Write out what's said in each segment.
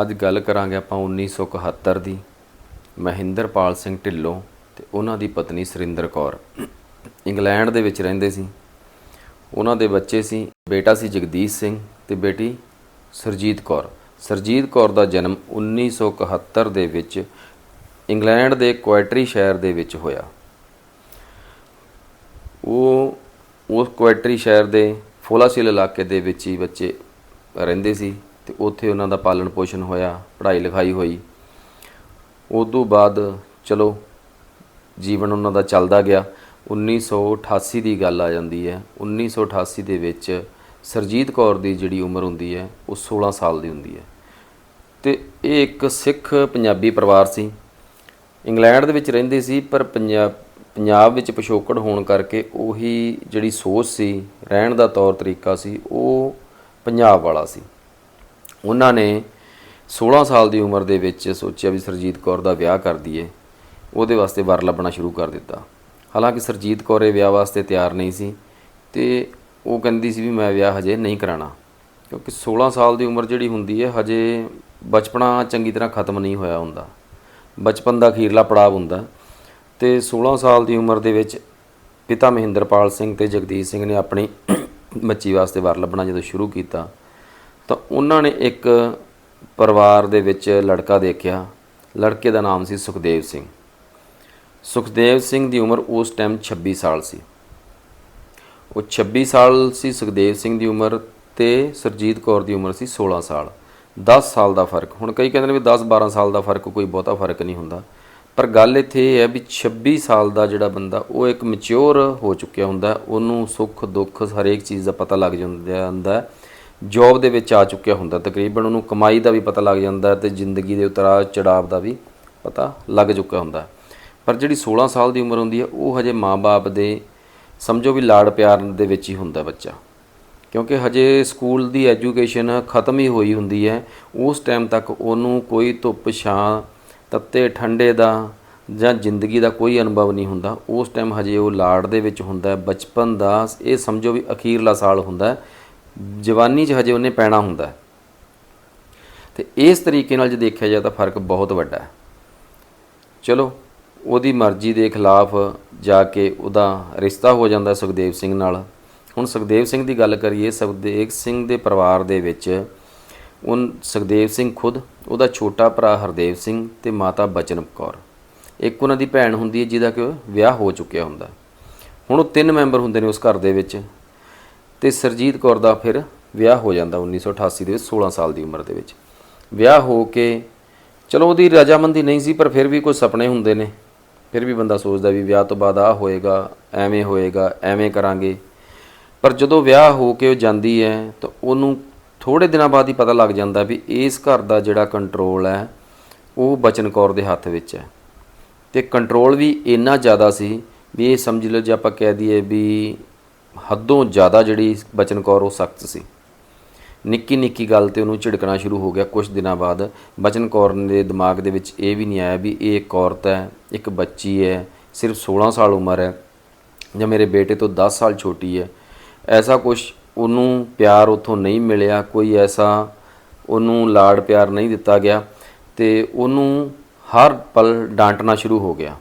ਅੱਜ ਗੱਲ ਕਰਾਂਗੇ ਆਪਾਂ 1971 ਦੀ ਮਹਿੰਦਰਪਾਲ ਸਿੰਘ ਢਿੱਲੋਂ ਤੇ ਉਹਨਾਂ ਦੀ ਪਤਨੀ ਸੁਰਿੰਦਰ ਕੌਰ। ਇੰਗਲੈਂਡ ਦੇ ਵਿੱਚ ਰਹਿੰਦੇ ਸੀ। ਉਹਨਾਂ ਦੇ ਬੱਚੇ ਸੀ, ਬੇਟਾ ਸੀ ਜਗਦੀਸ਼ ਸਿੰਘ ਤੇ ਬੇਟੀ ਸਰਜੀਤ ਕੌਰ। ਸਰਜੀਤ ਕੌਰ ਦਾ ਜਨਮ 1971 ਦੇ ਵਿੱਚ ਇੰਗਲੈਂਡ ਦੇ ਕੁਐਟਰੀ ਸ਼ਹਿਰ ਦੇ ਵਿੱਚ ਹੋਇਆ। ਉਹ, ਉਸ ਕੁਐਟਰੀ ਸ਼ਹਿਰ ਦੇ ਫੋਲਾਸ਼ੀਲ ਇਲਾਕੇ ਦੇ ਵਿੱਚ ਹੀ ਬੱਚੇ ਰਹਿੰਦੇ ਸੀ। ਤੇ ਉੱਥੇ ਉਹਨਾਂ ਦਾ ਪਾਲਣ ਪੋਸ਼ਣ ਹੋਇਆ, ਪੜ੍ਹਾਈ ਲਿਖਾਈ ਹੋਈ। ਉਦੋਂ ਬਾਅਦ ਚਲੋ, ਜੀਵਨ ਉਹਨਾਂ ਦਾ ਚੱਲਦਾ ਗਿਆ। 1988 ਦੀ ਗੱਲ ਆ ਜਾਂਦੀ ਹੈ। 1988 ਦੇ ਵਿੱਚ ਸਰਜੀਤ ਕੌਰ ਦੀ ਜਿਹੜੀ ਉਮਰ ਹੁੰਦੀ ਹੈ, ਉਹ 16 ਸਾਲ ਦੀ ਹੁੰਦੀ ਹੈ। ਤੇ ਇਹ ਇੱਕ ਸਿੱਖ ਪੰਜਾਬੀ ਪਰਿਵਾਰ ਸੀ। ਇੰਗਲੈਂਡ ਦੇ ਵਿੱਚ ਰਹਿੰਦੇ ਸੀ, ਪਰ ਪੰਜਾਬ ਪੰਜਾਬ ਵਿੱਚ ਪਿਛੋਕੜ ਹੋਣ ਕਰਕੇ ਉਹੀ ਜਿਹੜੀ ਸੋਚ ਸੀ, ਰਹਿਣ ਦਾ ਤੌਰ ਤਰੀਕਾ ਸੀ, ਉਹ ਪੰਜਾਬ ਵਾਲਾ ਸੀ। ਉਹਨਾਂ ਨੇ 16 ਸਾਲ ਦੀ ਉਮਰ ਦੇ ਵਿੱਚ ਸੋਚਿਆ ਵੀ ਸਰਜੀਤ ਕੌਰ ਦਾ ਵਿਆਹ ਕਰ ਦਈਏ, ਉਹਦੇ ਵਾਸਤੇ ਵਰ ਲੱਭਣਾ ਸ਼ੁਰੂ ਕਰ ਦਿੱਤਾ। ਹਾਲਾਂਕਿ ਸਰਜੀਤ ਕੌਰ ਇਹ ਵਿਆਹ ਵਾਸਤੇ ਤਿਆਰ ਨਹੀਂ ਸੀ ਤੇ ਉਹ ਕਹਿੰਦੀ ਸੀ ਵੀ ਮੈਂ ਵਿਆਹ ਹਜੇ ਨਹੀਂ ਕਰਾਣਾ ਕਿਉਂਕਿ 16 ਸਾਲ ਦੀ ਉਮਰ ਜਿਹੜੀ ਹੁੰਦੀ ਹੈ, ਹਜੇ ਬਚਪਨਾ ਚੰਗੀ ਤਰ੍ਹਾਂ ਖਤਮ ਨਹੀਂ ਹੋਇਆ ਹੁੰਦਾ। ਬਚਪਨ ਦਾ ਅਖੀਰਲਾ ਪੜਾਅ ਹੁੰਦਾ। ਤੇ 16 ਸਾਲ ਦੀ ਉਮਰ ਦੇ ਵਿੱਚ ਪਿਤਾ ਮਹਿੰਦਰਪਾਲ ਸਿੰਘ ਤੇ ਜਗਦੀਸ਼ ਸਿੰਘ ਨੇ ਆਪਣੀ ਬੱਚੀ ਵਾਸਤੇ ਵਰ ਲੱਭਣਾ ਜਦੋਂ ਸ਼ੁਰੂ ਕੀਤਾ ਤਾਂ ਉਹਨਾਂ ਨੇ ਇੱਕ ਪਰਿਵਾਰ ਦੇ ਵਿੱਚ ਲੜਕਾ ਦੇਖਿਆ। ਲੜਕੇ ਦਾ ਨਾਮ ਸੀ ਸੁਖਦੇਵ ਸਿੰਘ। ਸੁਖਦੇਵ ਸਿੰਘ ਦੀ ਉਮਰ ਉਸ ਟਾਈਮ 26 ਸਾਲ ਸੀ। ਉਹ 26 ਸਾਲ ਸੀ, ਸੁਖਦੇਵ ਸਿੰਘ ਦੀ ਉਮਰ ਤੇ ਸਰਜੀਤ ਕੌਰ ਦੀ ਉਮਰ ਸੀ 16 ਸਾਲ। 10 ਸਾਲ ਦਾ ਫ਼ਰਕ। ਹੁਣ ਕਈ ਕਹਿੰਦੇ ਨੇ ਵੀ 10 12 ਸਾਲ ਦਾ ਫ਼ਰਕ ਕੋਈ ਬਹੁਤਾ ਫ਼ਰਕ ਨਹੀਂ ਹੁੰਦਾ। ਪਰ ਗੱਲ ਇੱਥੇ ਇਹ ਹੈ ਵੀ 26 ਸਾਲ ਦਾ ਜਿਹੜਾ ਬੰਦਾ, ਉਹ ਇੱਕ ਮੈਚੁਰ ਹੋ ਚੁੱਕਿਆ ਹੁੰਦਾ। ਉਹਨੂੰ ਸੁੱਖ ਦੁੱਖ ਹਰੇਕ ਚੀਜ਼ ਦਾ ਪਤਾ ਲੱਗ ਜਾਂਦਾ ਹੁੰਦਾ ਜੌਬ ਦੇ ਵਿੱਚ ਆ ਚੁੱਕਿਆ ਹੁੰਦਾ। ਤਕਰੀਬਨ ਉਹਨੂੰ ਕਮਾਈ ਦਾ ਵੀ ਪਤਾ ਲੱਗ ਜਾਂਦਾ ਹੈ ਤੇ ਜ਼ਿੰਦਗੀ ਦੇ ਉਤਰਾਅ ਚੜਾਵ ਦਾ ਵੀ ਪਤਾ ਲੱਗ ਚੁੱਕਾ ਹੁੰਦਾ ਪਰ ਜਿਹੜੀ 16 ਸਾਲ ਦੀ ਉਮਰ ਹੁੰਦੀ ਹੈ, ਉਹ ਹਜੇ ਮਾਪੇ ਦੇ ਸਮਝੋ ਵੀ ਲਾੜ ਪਿਆਰ ਦੇ ਵਿੱਚ ਹੀ ਹੁੰਦਾ ਬੱਚਾ। ਕਿਉਂਕਿ ਹਜੇ ਸਕੂਲ ਦੀ ਐਜੂਕੇਸ਼ਨ ਖਤਮ ਹੀ ਹੋਈ ਹੁੰਦੀ ਹੈ, ਉਸ ਟਾਈਮ ਤੱਕ ਉਹਨੂੰ ਕੋਈ ਧੁੱਪ, ਛਾਂ, ਤੱਤੇ, ਠੰਡੇ ਦਾ ਜਾਂ ਜ਼ਿੰਦਗੀ ਦਾ ਕੋਈ ਅਨੁਭਵ ਨਹੀਂ ਹੁੰਦਾ। ਉਸ ਟਾਈਮ ਹਜੇ ਉਹ ਲਾੜ ਦੇ ਵਿੱਚ ਹੁੰਦਾ ਹੈ, ਬਚਪਨ ਦਾ, ਇਹ ਸਮਝੋ ਵੀ ਅਖੀਰਲਾ ਸਾਲ ਹੁੰਦਾ ਹੈ। ਜਵਾਨੀ 'ਚ ਹਜੇ ਉਹਨੇ ਪੈਣਾ ਹੁੰਦਾ ਹੈ। ਤੇ ਇਸ ਤਰੀਕੇ ਨਾਲ ਜੇ ਦੇਖਿਆ ਜਾਏ ਤਾਂ ਫ਼ਰਕ ਬਹੁਤ ਵੱਡਾ ਹੈ। ਚਲੋ, ਉਹਦੀ ਮਰਜ਼ੀ ਦੇ ਖਿਲਾਫ ਜਾ ਕੇ ਉਹਦਾ ਰਿਸ਼ਤਾ ਹੋ ਜਾਂਦਾ ਸੁਖਦੇਵ ਸਿੰਘ ਨਾਲ। ਹੁਣ ਸੁਖਦੇਵ ਸਿੰਘ ਦੀ ਗੱਲ ਕਰੀਏ, ਸੁਖਦੇਵ ਸਿੰਘ ਦੇ ਪਰਿਵਾਰ ਦੇ ਵਿੱਚ ਉਨ ਸੁਖਦੇਵ ਸਿੰਘ ਖੁਦ, ਉਹਦਾ ਛੋਟਾ ਭਰਾ ਹਰਦੇਵ ਸਿੰਘ ਤੇ ਮਾਤਾ ਬਚਨ ਕੌਰ। ਇੱਕ ਉਹਨਾਂ ਦੀ ਭੈਣ ਹੁੰਦੀ ਹੈ ਜਿਹਦਾ ਕਿ ਵਿਆਹ ਹੋ ਚੁੱਕਿਆ ਹੁੰਦਾ। ਹੁਣ ਉਹ ਤਿੰਨ ਮੈਂਬਰ ਹੁੰਦੇ ਨੇ ਉਸ ਘਰ ਦੇ ਵਿੱਚ। ਤੇ ਸਰਜੀਤ ਕੌਰ ਦਾ ਫਿਰ ਵਿਆਹ ਹੋ ਜਾਂਦਾ 1988 ਦੇ ਵਿੱਚ 16 ਸਾਲ ਦੀ ਉਮਰ ਦੇ ਵਿੱਚ। ਵਿਆਹ ਹੋ ਕੇ, ਚਲੋ ਉਹਦੀ ਰਜਾਮੰਦੀ ਨਹੀਂ ਸੀ, ਪਰ ਫਿਰ ਵੀ ਕੋਈ ਸੁਪਨੇ ਹੁੰਦੇ ਨੇ। ਫਿਰ ਵੀ ਬੰਦਾ ਸੋਚਦਾ ਵੀ ਵਿਆਹ ਤੋਂ ਬਾਅਦ ਆ ਹੋਏਗਾ, ਐਵੇਂ ਹੋਏਗਾ, ਐਵੇਂ ਕਰਾਂਗੇ। ਪਰ ਜਦੋਂ ਵਿਆਹ ਹੋ ਕੇ ਉਹ ਜਾਂਦੀ ਹੈ, ਤਾਂ ਉਹਨੂੰ ਥੋੜੇ ਦਿਨਾਂ ਬਾਅਦ ਹੀ ਪਤਾ ਲੱਗ ਜਾਂਦਾ ਵੀ ਇਸ ਘਰ ਦਾ ਜਿਹੜਾ ਕੰਟਰੋਲ ਹੈ, ਉਹ ਬਚਨ ਕੌਰ ਦੇ ਹੱਥ ਵਿੱਚ ਹੈ। ਤੇ ਕੰਟਰੋਲ ਵੀ ਇੰਨਾ ਜ਼ਿਆਦਾ ਸੀ ਵੀ ਇਹ ਸਮਝ ਲਓ ਜੇ ਆਪਾਂ ਕਹਿ ਦਈਏ ਵੀ ਹੱਦੋਂ ਜ਼ਿਆਦਾ ਜਿਹੜੀ ਬਚਨ ਕੌਰ, ਉਹ ਸਖਤ ਸੀ। ਨਿੱਕੀ ਨਿੱਕੀ ਗੱਲ ਤੇ ਉਹਨੂੰ ਝਿੜਕਣਾ ਸ਼ੁਰੂ ਹੋ ਗਿਆ ਕੁਝ ਦਿਨਾਂ ਬਾਅਦ। ਬਚਨ ਕੌਰ ਦੇ ਦਿਮਾਗ ਦੇ ਵਿੱਚ ਇਹ ਵੀ ਨਹੀਂ ਆਇਆ ਵੀ ਇਹ ਇੱਕ ਔਰਤ ਹੈ, ਇੱਕ ਬੱਚੀ ਹੈ, ਸਿਰਫ 16 ਸਾਲ ਉਮਰ ਹੈ ਜਾਂ ਮੇਰੇ ਬੇਟੇ ਤੋਂ 10 ਸਾਲ ਛੋਟੀ ਹੈ। ਐਸਾ ਕੁਝ ਉਹਨੂੰ ਪਿਆਰ ਉਥੋਂ ਨਹੀਂ ਮਿਲਿਆ, ਕੋਈ ਐਸਾ ਉਹਨੂੰ ਲਾੜ ਪਿਆਰ ਨਹੀਂ ਦਿੱਤਾ ਗਿਆ ਤੇ ਉਹਨੂੰ ਹਰ ਪਲ ਡਾਂਟਣਾ ਸ਼ੁਰੂ ਹੋ ਗਿਆ।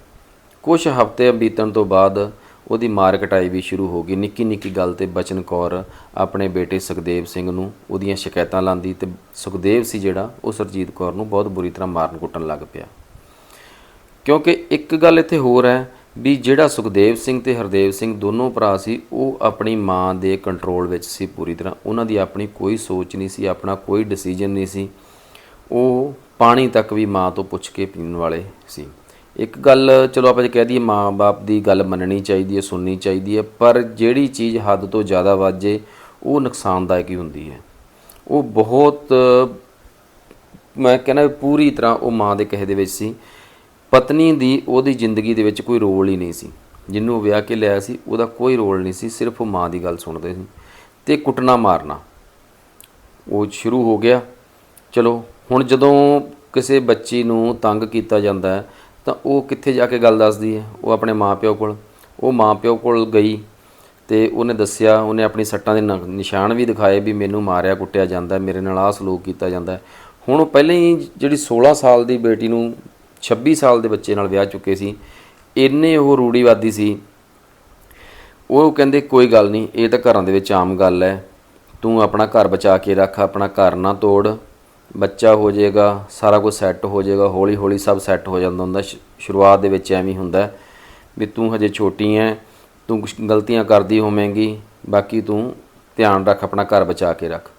ਕੁਝ ਹਫ਼ਤੇ ਬੀਤਣ ਤੋਂ ਬਾਅਦ ਉਹਦੀ ਮਾਰ ਕਟਾਈ ਵੀ ਸ਼ੁਰੂ ਹੋ ਗਈ। ਨਿੱਕੀ ਨਿੱਕੀ ਗੱਲ ਤੇ ਬਚਨ ਕੌਰ ਆਪਣੇ ਬੇਟੇ ਸੁਖਦੇਵ ਸਿੰਘ ਨੂੰ ਉਹਦੀਆਂ ਸ਼ਿਕਾਇਤਾਂ ਲਾਂਦੀ ਤੇ ਸੁਖਦੇਵ ਸੀ ਜਿਹੜਾ, ਉਹ ਸਰਜੀਤ ਕੌਰ ਨੂੰ ਬਹੁਤ ਬੁਰੀ ਤਰ੍ਹਾਂ ਮਾਰਨ ਕੁੱਟਣ ਲੱਗ ਪਿਆ। ਕਿਉਂਕਿ ਇੱਕ ਗੱਲ ਇੱਥੇ ਹੋਰ ਹੈ ਵੀ ਜਿਹੜਾ ਸੁਖਦੇਵ ਸਿੰਘ ਤੇ ਹਰਦੇਵ ਸਿੰਘ ਦੋਨੋਂ ਭਰਾ ਸੀ, ਉਹ ਆਪਣੀ ਮਾਂ ਦੇ ਕੰਟਰੋਲ ਵਿੱਚ ਸੀ ਪੂਰੀ ਤਰ੍ਹਾਂ। ਉਹਨਾਂ ਦੀ ਆਪਣੀ ਕੋਈ ਸੋਚ ਨਹੀਂ ਸੀ, ਆਪਣਾ ਕੋਈ ਡਿਸੀਜਨ ਨਹੀਂ ਸੀ। ਉਹ ਪਾਣੀ ਤੱਕ ਵੀ ਮਾਂ ਤੋਂ ਪੁੱਛ ਕੇ ਪੀਣ ਵਾਲੇ ਸੀ। ਇੱਕ ਗੱਲ ਚਲੋ ਆਪਾਂ ਜੇ ਕਹਿ ਦਈਏ ਮਾਂ-ਬਾਪ ਦੀ ਗੱਲ ਮੰਨਣੀ ਚਾਹੀਦੀ ਹੈ, ਸੁਣਨੀ ਚਾਹੀਦੀ ਹੈ, ਪਰ ਜਿਹੜੀ ਚੀਜ਼ ਹੱਦ ਤੋਂ ਜ਼ਿਆਦਾ ਵਾਜੇ, ਉਹ ਨੁਕਸਾਨਦਾਇਕ ਹੀ ਹੁੰਦੀ ਹੈ। ਉਹ ਬਹੁਤ, ਮੈਂ ਕਹਿੰਦਾ ਵੀ ਪੂਰੀ ਤਰ੍ਹਾਂ ਉਹ ਮਾਂ ਦੇ ਕਹੇ ਦੇ ਵਿੱਚ ਸੀ। ਪਤਨੀ ਦੀ ਉਹਦੀ ਜ਼ਿੰਦਗੀ ਦੇ ਵਿੱਚ ਕੋਈ ਰੋਲ ਹੀ ਨਹੀਂ ਸੀ। ਜਿਹਨੂੰ ਉਹ ਵਿਆਹ ਕੇ ਲਿਆ ਸੀ, ਉਹਦਾ ਕੋਈ ਰੋਲ ਨਹੀਂ ਸੀ, ਸਿਰਫ ਉਹ ਮਾਂ ਦੀ ਗੱਲ ਸੁਣਦੇ ਸੀ। ਤੇ ਕੁੱਟਣਾ ਮਾਰਨਾ। ਉਹ ਸ਼ੁਰੂ ਹੋ ਗਿਆ। ਚਲੋ, ਹੁਣ ਜਦੋਂ ਕਿਸੇ ਬੱਚੀ ਨੂੰ ਤੰਗ ਕੀਤਾ ਜਾਂਦਾ ਹੈ ਤਾਂ ਉਹ ਕਿੱਥੇ ਜਾ ਕੇ ਗੱਲ ਦੱਸਦੀ ਹੈ? ਉਹ ਆਪਣੇ ਮਾਪਿਓ ਕੋਲ। ਉਹ ਮਾਪਿਓ ਕੋਲ ਗਈ ਤੇ ਉਹਨੇ ਦੱਸਿਆ, ਉਹਨੇ ਆਪਣੀ ਸੱਟਾਂ ਦੇ ਨਿਸ਼ਾਨ ਵੀ ਦਿਖਾਏ ਵੀ ਮੈਨੂੰ ਮਾਰਿਆ, ਕੁੱਟਿਆ ਜਾਂਦਾ, ਮੇਰੇ ਨਾਲ ਆਹ ਸਲੂਕ ਕੀਤਾ ਜਾਂਦਾ ਹੁਣ ਉਹ ਪਹਿਲਾਂ ਹੀ ਜਿਹੜੀ 16 ਸਾਲ ਦੀ ਬੇਟੀ ਨੂੰ 26 ਸਾਲ ਦੇ ਬੱਚੇ ਨਾਲ ਵਿਆਹ ਚੁੱਕੇ ਸੀ, ਇੰਨੇ ਉਹ ਰੂੜੀਵਾਦੀ ਸੀ। ਉਹ ਕਹਿੰਦੇ, ਕੋਈ ਗੱਲ ਨਹੀਂ, ਇਹ ਤਾਂ ਘਰਾਂ ਦੇ ਵਿੱਚ ਆਮ ਗੱਲ ਹੈ। ਤੂੰ ਆਪਣਾ ਘਰ ਬਚਾ ਕੇ ਰੱਖ, ਆਪਣਾ ਘਰ ਨਾ ਤੋੜ। ਬੱਚਾ ਹੋ ਜਾਏਗਾ, ਸਾਰਾ ਕੁਝ ਸੈੱਟ ਹੋ ਜਾਏਗਾ, ਹੌਲੀ ਹੌਲੀ ਸਭ ਸੈੱਟ ਹੋ ਜਾਂਦਾ ਹੁੰਦਾ, ਸ਼- ਸ਼ੁਰੂਆਤ ਦੇ ਵਿੱਚ ਐਵੇਂ ਹੁੰਦਾ ਵੀ ਤੂੰ ਹਜੇ ਛੋਟੀ ਐ, ਤੂੰ ਕੁਛ ਗਲਤੀਆਂ ਕਰਦੀ ਹੋਵੇਂਗੀ, ਬਾਕੀ ਤੂੰ ਧਿਆਨ ਰੱਖ, ਆਪਣਾ ਘਰ ਬਚਾ ਕੇ ਰੱਖ।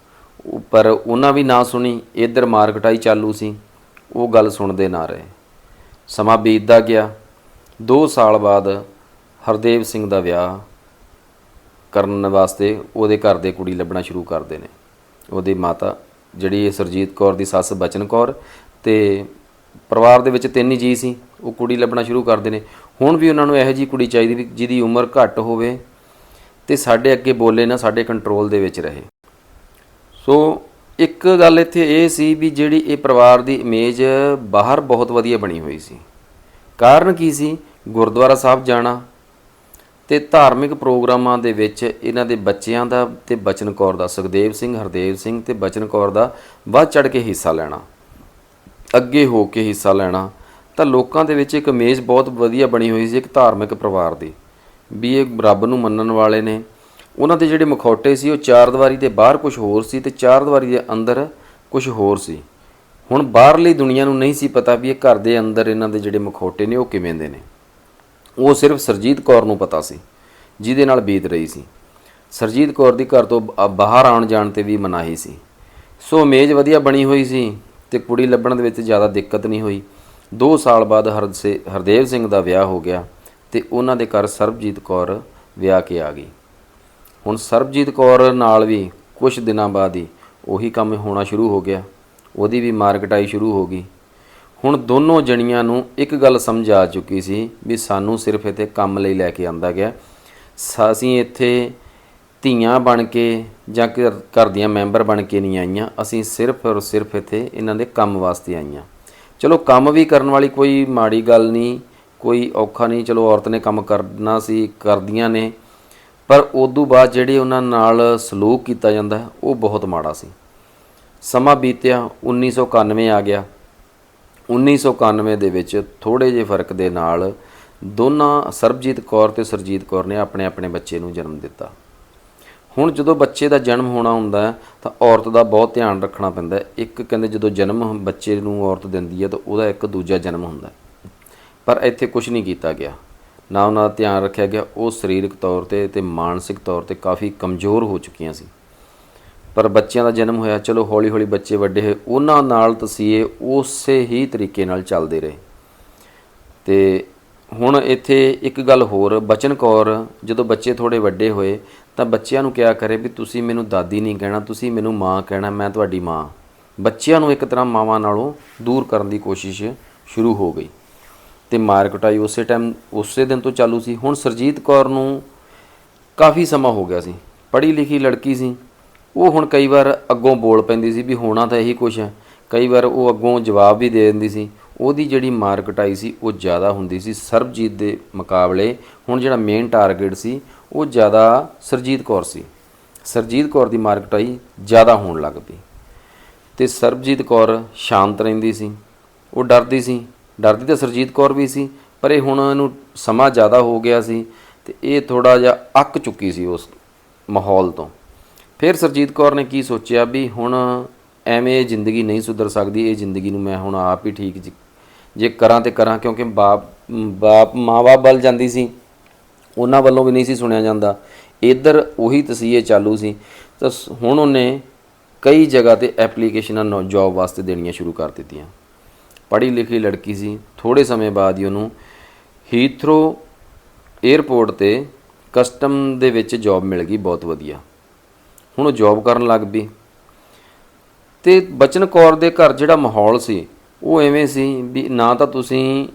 ਪਰ ਉਹਨਾਂ ਵੀ ਨਾ ਸੁਣੀ, ਇੱਧਰ ਮਾਰਕਟਾਈ ਚਾਲੂ ਸੀ, ਉਹ ਗੱਲ ਸੁਣਦੇ ਨਾ ਰਹੇ। ਸਮਾਂ ਬੀਤਦਾ ਗਿਆ 2 ਸਾਲ ਬਾਅਦ ਹਰਦੇਵ ਸਿੰਘ ਦਾ ਵਿਆਹ ਕਰਨ ਵਾਸਤੇ ਉਹਦੇ ਘਰ ਦੇ ਕੁੜੀ ਲੱਭਣਾ ਸ਼ੁਰੂ ਕਰਦੇ ਨੇ। ਉਹਦੀ ਮਾਤਾ ਜਿਹੜੀ ਇਹ ਸਰਜੀਤ ਕੌਰ ਦੀ ਸੱਸ ਬਚਨ ਕੌਰ ਤੇ ਪਰਿਵਾਰ ਦੇ ਵਿੱਚ ਤਿੰਨ ਹੀ ਜੀ ਸੀ, ਉਹ ਕੁੜੀ ਲੱਭਣਾ ਸ਼ੁਰੂ ਕਰਦੇ ਨੇ। ਹੁਣ ਵੀ ਉਹਨਾਂ ਨੂੰ ਇਹੋ ਜੀ ਕੁੜੀ ਚਾਹੀਦੀ ਵੀ ਜਿਹਦੀ ਉਮਰ ਘੱਟ ਹੋਵੇ ਤੇ ਸਾਡੇ ਅੱਗੇ ਬੋਲੇ ਨਾ, ਸਾਡੇ ਕੰਟਰੋਲ ਦੇ ਵਿੱਚ ਰਹੇ। ਸੋ ਇੱਕ ਗੱਲ ਇੱਥੇ ਇਹ ਸੀ ਵੀ ਜਿਹੜੀ ਇਹ ਪਰਿਵਾਰ ਦੀ ਇਮੇਜ ਬਾਹਰ ਬਹੁਤ ਵਧੀਆ ਬਣੀ ਹੋਈ ਸੀ। ਕਾਰਨ ਕੀ ਸੀ? ਗੁਰਦੁਆਰਾ ਸਾਹਿਬ ਜਾਣਾ ਤੇ ਧਾਰਮਿਕ ਪ੍ਰੋਗਰਾਮਾਂ ਦੇ ਵਿੱਚ ਇਹਨਾਂ ਦੇ ਬੱਚਿਆਂ ਦਾ ਤੇ ਬਚਨ ਕੌਰ ਦਾ, ਸੁਖਦੇਵ ਸਿੰਘ, ਹਰਦੇਵ ਸਿੰਘ ਤੇ ਬਚਨ ਕੌਰ ਦਾ ਵੱਧ ਚੜ ਕੇ ਹਿੱਸਾ ਲੈਣਾ, ਅੱਗੇ ਹੋ ਕੇ ਹਿੱਸਾ ਲੈਣਾ, ਤਾਂ ਲੋਕਾਂ ਦੇ ਵਿੱਚ ਇੱਕ ਮੇਜ਼ ਬਹੁਤ ਵਧੀਆ ਬਣੀ ਹੋਈ ਸੀ ਇੱਕ ਧਾਰਮਿਕ ਪਰਿਵਾਰ ਦੀ, ਵੀ ਇਹ ਰੱਬ ਨੂੰ ਮੰਨਣ ਵਾਲੇ ਨੇ। ਉਹਨਾਂ ਦੇ ਜਿਹੜੇ ਮਖੌਟੇ ਸੀ, ਉਹ ਚਾਰ ਦੀਵਾਰੀ ਦੇ ਬਾਹਰ ਕੁਝ ਹੋਰ ਸੀ ਤੇ ਚਾਰ ਦੀਵਾਰੀ ਦੇ ਅੰਦਰ ਕੁਝ ਹੋਰ ਸੀ। ਹੁਣ ਬਾਹਰਲੀ ਦੁਨੀਆ ਨੂੰ ਨਹੀਂ ਸੀ ਪਤਾ ਵੀ ਇਹ ਘਰ ਦੇ ਅੰਦਰ ਇਹਨਾਂ ਦੇ ਜਿਹੜੇ ਮਖੌਟੇ ਨੇ, ਉਹ ਕਿਵੇਂ ਦੇ ਨੇ। ਉਹ ਸਿਰਫ ਸਰਜੀਤ ਕੌਰ ਨੂੰ ਪਤਾ ਸੀ, ਜਿਹਦੇ ਨਾਲ ਬੀਤ ਰਹੀ ਸੀ। ਸਰਜੀਤ ਕੌਰ ਦੀ ਘਰ ਤੋਂ ਬ- ਬਾਹਰ ਆਉਣ ਜਾਣ ਤੇ ਵੀ ਮਨਾਹੀ ਸੀ। ਸੋ ਮੇਜ਼ ਵਧੀਆ ਬਣੀ ਹੋਈ ਸੀ ਤੇ ਕੁੜੀ ਲੱਭਣ ਦੇ ਵਿੱਚ ਜ਼ਿਆਦਾ ਦਿੱਕਤ ਨਹੀਂ ਹੋਈ। 2 ਸਾਲ ਬਾਅਦ ਹਰਸੇ ਹਰਦੇਵ ਸਿੰਘ ਦਾ ਵਿਆਹ ਹੋ ਗਿਆ ਤੇ ਉਹਨਾਂ ਦੇ ਘਰ ਸਰਬਜੀਤ ਕੌਰ ਵਿਆਹ ਕੇ ਆ ਗਈ। ਹੁਣ ਸਰਬਜੀਤ ਕੌਰ ਨਾਲ ਵੀ ਕੁਝ ਦਿਨਾਂ ਬਾਅਦ ਹੀ ਉਹੀ ਕੰਮ ਹੋਣਾ ਸ਼ੁਰੂ ਹੋ ਗਿਆ। ਉਹਦੀ ਵੀ ਮਾਰਕਟਾਈ ਸ਼ੁਰੂ ਹੋ ਗਈ। ਹੁਣ ਦੋਨੋਂ ਜਣੀਆਂ ਨੂੰ ਇੱਕ ਗੱਲ ਸਮਝ ਆ ਚੁੱਕੀ ਸੀ ਵੀ ਸਾਨੂੰ ਸਿਰਫ ਇੱਥੇ ਕੰਮ ਲਈ ਲੈ ਕੇ ਆਂਦਾ ਗਿਆ। ਸ- ਅਸੀਂ ਇੱਥੇ ਧੀਆਂ ਬਣ ਕੇ ਜਾਂ ਘਰ ਘਰ ਦੀਆਂ ਮੈਂਬਰ ਬਣ ਕੇ ਨਹੀਂ ਆਈਆਂ। ਅਸੀਂ ਸਿਰਫ ਔਰ ਸਿਰਫ ਇੱਥੇ ਇਹਨਾਂ ਦੇ ਕੰਮ ਵਾਸਤੇ ਆਈਆਂ। ਚਲੋ ਕੰਮ ਵੀ ਕਰਨ ਵਾਲੀ ਕੋਈ ਮਾੜੀ ਗੱਲ ਨਹੀਂ, ਕੋਈ ਔਖਾ ਨਹੀਂ। ਚਲੋ ਔਰਤ ਨੇ ਕੰਮ ਕਰਨਾ ਸੀ, ਕਰਦੀਆਂ ਨੇ। ਪਰ ਉਦੋਂ ਬਾਅਦ ਜਿਹੜੇ ਉਹਨਾਂ ਨਾਲ ਸਲੂਕ ਕੀਤਾ ਜਾਂਦਾ, ਉਹ ਬਹੁਤ ਮਾੜਾ ਸੀ। ਸਮਾਂ ਬੀਤਿਆ 1991 ਆ ਗਿਆ। 1991 ਦੇ ਵਿੱਚ ਥੋੜੇ ਜਿਹੇ ਫ਼ਰਕ ਦੇ ਨਾਲ ਦੋਨਾਂ ਸਰਬਜੀਤ ਕੌਰ ਤੇ ਸਰਜੀਤ ਕੌਰ ਨੇ ਆਪਣੇ ਆਪਣੇ ਬੱਚੇ ਨੂੰ ਜਨਮ ਦਿੱਤਾ। ਹੁਣ ਜਦੋਂ ਬੱਚੇ ਦਾ ਜਨਮ ਹੋਣਾ ਹੁੰਦਾ ਤਾਂ ਔਰਤ ਦਾ ਬਹੁਤ ਧਿਆਨ ਰੱਖਣਾ ਪੈਂਦਾ ਇੱਕ ਕਹਿੰਦੇ ਜਦੋਂ ਜਨਮ ਬੱਚੇ ਨੂੰ ਔਰਤ ਦਿੰਦੀ ਹੈ ਤਾਂ ਉਹਦਾ ਇੱਕ ਦੂਜਾ ਜਨਮ ਹੁੰਦਾ ਪਰ ਇੱਥੇ ਕੁਝ ਨਹੀਂ ਕੀਤਾ ਗਿਆ। ਨਾ ਉਹਨਾਂ ਦਾ ਧਿਆਨ ਰੱਖਿਆ ਗਿਆ। ਉਹ ਸਰੀਰਕ ਤੌਰ ਤੇ ਤੇ ਮਾਨਸਿਕ ਤੌਰ ਤੇ ਕਾਫੀ ਕਮਜ਼ੋਰ ਹੋ ਚੁੱਕੀਆਂ ਸੀ। ਪਰ ਬੱਚਿਆਂ ਦਾ ਜਨਮ ਹੋਇਆ, ਚਲੋ ਹੌਲੀ ਹੌਲੀ ਬੱਚੇ ਵੱਡੇ ਹੋਏ, ਉਹਨਾਂ ਨਾਲ ਤਸੀਏ ਉਸੇ ਹੀ ਤਰੀਕੇ ਨਾਲ ਚੱਲਦੇ ਰਹੇ। ਤੇ ਹੁਣ ਇੱਥੇ ਇੱਕ ਗੱਲ ਹੋਰ, ਬਚਨ ਕੌਰ ਜਦੋਂ ਬੱਚੇ ਥੋੜੇ ਵੱਡੇ ਹੋਏ, ਤਾਂ ਬੱਚਿਆਂ ਨੂੰ ਕਿਹਾ ਕਰੇ ਵੀ ਤੁਸੀਂ ਮੈਨੂੰ ਦਾਦੀ ਨਹੀਂ ਕਹਿਣਾ, ਤੁਸੀਂ ਮੈਨੂੰ ਮਾਂ ਕਹਿਣਾ, ਮੈਂ ਤੁਹਾਡੀ ਮਾਂ। ਬੱਚਿਆਂ ਨੂੰ ਇੱਕ ਤਰ੍ਹਾਂ ਮਾਵਾਂ ਨਾਲੋਂ ਦੂਰ ਕਰਨ ਦੀ ਕੋਸ਼ਿਸ਼ ਸ਼ੁਰੂ ਹੋ ਗਈ। ਤੇ ਮਾਰਕਟਾਈ ਉਸੇ ਟਾਈਮ, ਉਸੇ ਦਿਨ ਤੋਂ ਚਾਲੂ ਸੀ। ਹੁਣ ਸਰਜੀਤ ਕੌਰ ਨੂੰ ਕਾਫੀ ਸਮਾਂ ਹੋ ਗਿਆ ਸੀ। ਪੜ੍ਹੀ ਲਿਖੀ ਲੜਕੀ ਸੀ। ਉਹ ਹੁਣ ਕਈ ਵਾਰ ਅੱਗੋਂ ਬੋਲ ਪੈਂਦੀ ਸੀ ਵੀ ਹੋਣਾ ਤਾਂ ਇਹੀ ਕੁਛ ਹੈ। ਕਈ ਵਾਰ ਉਹ ਅੱਗੋਂ ਜਵਾਬ ਵੀ ਦੇ ਦਿੰਦੀ ਸੀ। ਉਹਦੀ ਜਿਹੜੀ ਮਾਰ ਕਟਾਈ ਸੀ, ਉਹ ਜ਼ਿਆਦਾ ਹੁੰਦੀ ਸੀ ਸਰਬਜੀਤ ਦੇ ਮੁਕਾਬਲੇ। ਹੁਣ ਜਿਹੜਾ ਮੇਨ ਟਾਰਗੇਟ ਸੀ, ਉਹ ਜ਼ਿਆਦਾ ਸਰਜੀਤ ਕੌਰ ਸੀ। ਸਰਜੀਤ ਕੌਰ ਦੀ ਮਾਰ ਕਟਾਈ ਜ਼ਿਆਦਾ ਹੋਣ ਲੱਗ ਪਈ। ਤੇ ਸਰਬਜੀਤ ਕੌਰ ਸ਼ਾਂਤ ਰਹਿੰਦੀ ਸੀ। ਉਹ ਡਰਦੀ ਸੀ। ਡਰਦੀ ਤਾਂ ਸਰਜੀਤ ਕੌਰ ਵੀ ਸੀ, ਪਰ ਇਹ ਹੁਣ ਇਹਨੂੰ ਸਮਾਂ ਜ਼ਿਆਦਾ ਹੋ ਗਿਆ ਸੀ ਤੇ ਇਹ ਥੋੜਾ ਜਿਹਾ ਅੱਕ ਚੁੱਕੀ ਸੀ ਉਸ ਮਾਹੌਲ ਤੋਂ। ਫਿਰ ਸਰਜੀਤ ਕੌਰ ਨੇ ਕੀ ਸੋਚਿਆ ਵੀ ਹੁਣ ਐਵੇਂ ਇਹ ਜ਼ਿੰਦਗੀ ਨਹੀਂ ਸੁਧਰ ਸਕਦੀ, ਇਹ ਜ਼ਿੰਦਗੀ ਨੂੰ ਮੈਂ ਹੁਣ ਆਪ ਹੀ ਠੀਕ ਜੀ- ਜੇ ਕਰਾਂ ਤੇ ਕਰਾਂ, ਕਿਉਂਕਿ ਬਾਪ ਬਾਪ ਮਾਂ-ਬਾਪ ਵੱਲ ਜਾਂਦੀ ਸੀ, ਉਹਨਾਂ ਵੱਲੋਂ ਵੀ ਨਹੀਂ ਸੀ ਸੁਣਿਆ ਜਾਂਦਾ। ਇੱਧਰ ਉਹੀ ਤਸੀਹੇ ਚਾਲੂ ਸੀ। ਤਾਂ ਸ- ਹੁਣ ਉਹਨੇ ਕਈ ਜਗ੍ਹਾ ਤੇ ਐਪਲੀਕੇਸ਼ਨਾਂ ਜੌਬ ਵਾਸਤੇ ਦੇਣੀਆਂ ਸ਼ੁਰੂ ਕਰ ਦਿੱਤੀਆਂ। ਪੜ੍ਹੀ ਲਿਖੀ ਲੜਕੀ ਸੀ। ਥੋੜੇ ਸਮੇਂ ਬਾਅਦ ਹੀ ਉਹਨੂੰ ਹੀਥਰੋ 에ਅਰਪੋਰਟ ਤੇ ਕਸਟਮ ਦੇ ਵਿੱਚ ਜੌਬ ਮਿਲ ਗਈ ਬਹੁਤ ਵਧੀਆ। ਹੁਣ ਉਹ ਜੌਬ ਕਰਨ ਲੱਗ ਪਈ। ਤੇ ਬਚਨ ਕੌਰ ਦੇ ਘਰ ਜਿਹੜਾ ਮਾਹੌਲ ਸੀ, ਉਹ ਐਵੇਂ ਸੀ ਵੀ ਨਾ ਤਾਂ ਤੁਸੀਂ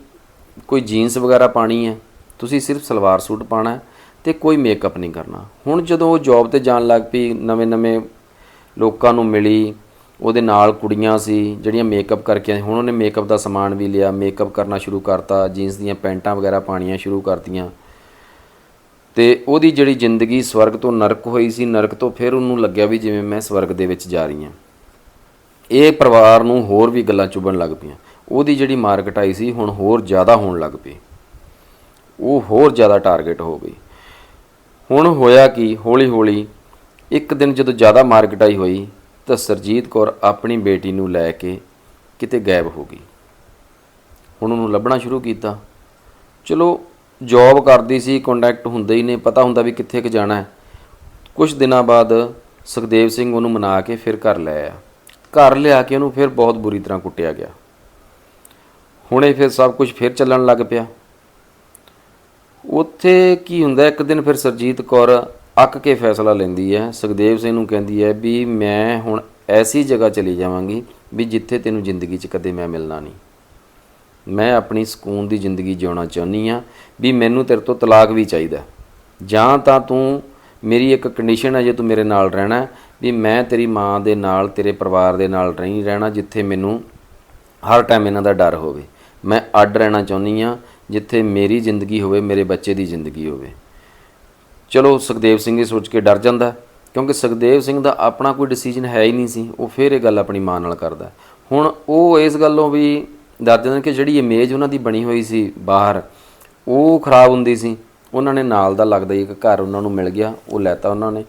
ਕੋਈ ਜੀਨਸ ਵਗੈਰਾ ਪਾਣੀ ਹੈ, ਤੁਸੀਂ ਸਿਰਫ ਸਲਵਾਰ ਸੂਟ ਪਾਣਾ ਹੈ ਤੇ ਕੋਈ ਮੇਕਅਪ ਨਹੀਂ ਕਰਨਾ। ਹੁਣ ਜਦੋਂ ਉਹ ਜੌਬ ਤੇ ਜਾਣ ਲੱਗ ਪਈ, ਨਵੇਂ-ਨਵੇਂ ਲੋਕਾਂ ਨੂੰ ਮਿਲੀ, ਉਹਦੇ ਨਾਲ ਕੁੜੀਆਂ ਸੀ, ਜਿਹੜੀਆਂ ਮੇਕਅਪ ਕਰਕੇ ਹੁਣ ਉਹਨੇ ਮੇਕਅਪ ਦਾ ਸਮਾਨ ਵੀ ਲਿਆ ਮੇਕਅਪ ਕਰਨਾ ਸ਼ੁਰੂ ਕਰਤਾ ਜੀਨਸ ਦੀਆਂ ਪੈਂਟਾਂ ਵਗੈਰਾ ਪਾਣੀਆਂ ਸ਼ੁਰੂ ਕਰਤੀਆਂ। ਤੇ ਉਹਦੀ ਜਿਹੜੀ ਜ਼ਿੰਦਗੀ ਸਵਰਗ ਤੋਂ ਨਰਕ ਹੋਈ ਸੀ, ਨਰਕ ਤੋਂ ਫਿਰ ਉਹਨੂੰ ਲੱਗਿਆ ਵੀ ਜਿਵੇਂ ਮੈਂ ਸਵਰਗ ਦੇ ਵਿੱਚ ਜਾ ਰਹੀ ਹਾਂ। ਇਹ ਪਰਿਵਾਰ ਨੂੰ ਹੋਰ ਵੀ ਗੱਲਾਂ ਚੁਭਣ ਲੱਗ ਪਈਆਂ। ਉਹਦੀ ਜਿਹੜੀ ਮਾਰਕੀਟ ਆਈ ਸੀ ਹੁਣ ਹੋਰ ਜ਼ਿਆਦਾ ਹੋਣ ਲੱਗ ਪਈ। ਉਹ ਹੋਰ ਜ਼ਿਆਦਾ ਟਾਰਗੇਟ ਹੋ ਗਈ। ਹੁਣ ਹੋਇਆ ਕਿ ਹੌਲੀ ਹੌਲੀ ਇੱਕ ਦਿਨ ਜਦੋਂ ਜ਼ਿਆਦਾ ਮਾਰਕੀਟ ਆਈ ਹੋਈ, ਤਾਂ ਸਰਜੀਤ ਕੌਰ ਆਪਣੀ ਬੇਟੀ ਨੂੰ ਲੈ ਕੇ ਕਿਤੇ ਗਾਇਬ ਹੋ ਗਈ। ਹੁਣ ਉਹਨੂੰ ਲੱਭਣਾ ਸ਼ੁਰੂ ਕੀਤਾ। ਚਲੋ ਜੌਬ ਕਰਦੀ ਸੀ ਕੰਟੈਕਟ ਹੁੰਦੇ ਹੀ ਨੇ, ਪਤਾ ਹੁੰਦਾ ਵੀ ਕਿੱਥੇ ਕੁ ਜਾਣਾ ਹੈ। ਕੁਝ ਦਿਨਾਂ ਬਾਅਦ ਸੁਖਦੇਵ ਸਿੰਘ ਉਹਨੂੰ ਮਨਾ ਕੇ ਫਿਰ ਘਰ ਲੈ ਆਇਆ। ਘਰ ਲਿਆ ਕੇ ਉਹਨੂੰ ਫਿਰ ਬਹੁਤ ਬੁਰੀ ਤਰ੍ਹਾਂ ਕੁੱਟਿਆ ਗਿਆ। ਹੁਣੇ ਫਿਰ ਸਭ ਕੁਝ ਫਿਰ ਚੱਲਣ ਲੱਗ ਪਿਆ। ਉੱਥੇ ਕੀ ਹੁੰਦਾ, ਇੱਕ ਦਿਨ ਫਿਰ ਸਰਜੀਤ ਕੌਰ ਅੱਕ ਕੇ ਫੈਸਲਾ ਲੈਂਦੀ ਹੈ। ਸੁਖਦੇਵ ਸਿੰਘ ਨੂੰ ਕਹਿੰਦੀ ਹੈ ਵੀ ਮੈਂ ਹੁਣ ਐਸੀ ਜਗ੍ਹਾ ਚਲੀ ਜਾਵਾਂਗੀ ਵੀ ਜਿੱਥੇ ਤੈਨੂੰ ਜ਼ਿੰਦਗੀ 'ਚ ਕਦੇ ਮੈਂ ਮਿਲਣਾ ਨਹੀਂ। ਮੈਂ ਆਪਣੀ ਸਕੂਨ ਦੀ ਜ਼ਿੰਦਗੀ ਜਿਉਣਾ ਚਾਹੁੰਦੀ ਆ ਵੀ ਮੈਨੂੰ ਤੇਰੇ ਤੋਂ ਤਲਾਕ ਵੀ ਚਾਹੀਦਾ ਜਾਂ ਤਾਂ ਤੂੰ ਮੇਰੀ ਇੱਕ ਕੰਡੀਸ਼ਨ ਹੈ ਜੇ ਤੂੰ ਮੇਰੇ ਨਾਲ ਰਹਿਣਾ ਵੀ ਮੈਂ ਤੇਰੀ ਮਾਂ ਦੇ ਨਾਲ, ਤੇਰੇ ਪਰਿਵਾਰ ਦੇ ਨਾਲ ਨਹੀਂ ਰਹਿਣਾ ਜਿੱਥੇ ਮੈਨੂੰ ਹਰ ਟਾਈਮ ਇਹਨਾਂ ਦਾ ਡਰ ਹੋਵੇ। ਮੈਂ ਅੱਡ ਰਹਿਣਾ ਚਾਹੁੰਦੀ ਆ ਜਿੱਥੇ ਮੇਰੀ ਜ਼ਿੰਦਗੀ ਹੋਵੇ, ਮੇਰੇ ਬੱਚੇ ਦੀ ਜ਼ਿੰਦਗੀ ਹੋਵੇ। ਚਲੋ ਸੁਖਦੇਵ ਸਿੰਘ ਇਹ ਸੋਚ ਕੇ ਡਰ ਜਾਂਦਾ ਕਿਉਂਕਿ ਸੁਖਦੇਵ ਸਿੰਘ ਦਾ ਆਪਣਾ ਕੋਈ ਡਿਸੀਜਨ ਹੈ ਹੀ ਨਹੀਂ ਸੀ, ਉਹ ਫਿਰ ਇਹ ਗੱਲ ਆਪਣੀ ਮਾਂ ਨਾਲ ਕਰਦਾ ਹੁਣ ਉਹ ਇਸ ਗੱਲੋਂ ਵੀ ਦੱਸਦੇ ਨੇ ਕਿ ਜਿਹੜੀ ਇਮੇਜ ਉਹਨਾਂ ਦੀ ਬਣੀ ਹੋਈ ਸੀ ਬਾਹਰ, ਉਹ ਖਰਾਬ ਹੁੰਦੀ ਸੀ। ਉਹਨਾਂ ਨੇ ਨਾਲ ਦਾ ਲੱਗਦਾ ਹੀ ਇੱਕ ਘਰ ਉਹਨਾਂ ਨੂੰ ਮਿਲ ਗਿਆ, ਉਹ ਲੈਤਾ ਉਹਨਾਂ ਨੇ।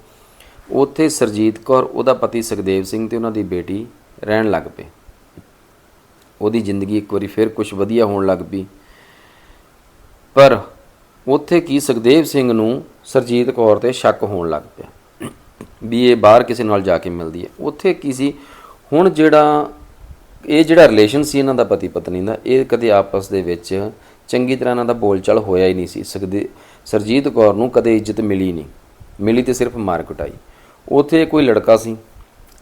ਉੱਥੇ ਸਰਜੀਤ ਕੌਰ, ਉਹਦਾ ਪਤੀ ਸੁਖਦੇਵ ਸਿੰਘ ਤੇ ਉਹਨਾਂ ਦੀ ਬੇਟੀ ਰਹਿਣ ਲੱਗ ਪਏ। ਉਹਦੀ ਜ਼ਿੰਦਗੀ ਇੱਕ ਵਾਰੀ ਫਿਰ ਕੁਝ ਵਧੀਆ ਹੋਣ ਲੱਗ ਪਈ। ਪਰ ਉੱਥੇ ਕੀ ਸੁਖਦੇਵ ਸਿੰਘ ਨੂੰ ਸਰਜੀਤ ਕੌਰ ਤੇ ਸ਼ੱਕ ਹੋਣ ਲੱਗ ਪਿਆ। ਵੀ ਇਹ ਬਾਹਰ ਕਿਸੇ ਨਾਲ ਜਾ ਕੇ ਮਿਲਦੀ ਹੈ। ਉੱਥੇ ਕੀ ਸੀ? ਹੁਣ ਜਿਹੜਾ ਇਹ ਜਿਹੜਾ ਰਿਲੇਸ਼ਨ ਸੀ ਇਹਨਾਂ ਦਾ ਪਤੀ ਪਤਨੀ ਦਾ, ਇਹ ਕਦੇ ਆਪਸ ਦੇ ਵਿੱਚ ਚੰਗੀ ਤਰ੍ਹਾਂ ਇਹਨਾਂ ਦਾ ਬੋਲਚਾਲ ਹੋਇਆ ਹੀ ਨਹੀਂ ਸੀ। ਸੁਖਦੇ ਸਰਜੀਤ ਕੌਰ ਨੂੰ ਕਦੇ ਇੱਜ਼ਤ ਮਿਲੀ ਨਹੀਂ। ਮਿਲੀ ਤੇ ਸਿਰਫ ਮਾਰ ਕੁਟਾਈ। ਉੱਥੇ ਕੋਈ ਲੜਕਾ ਸੀ,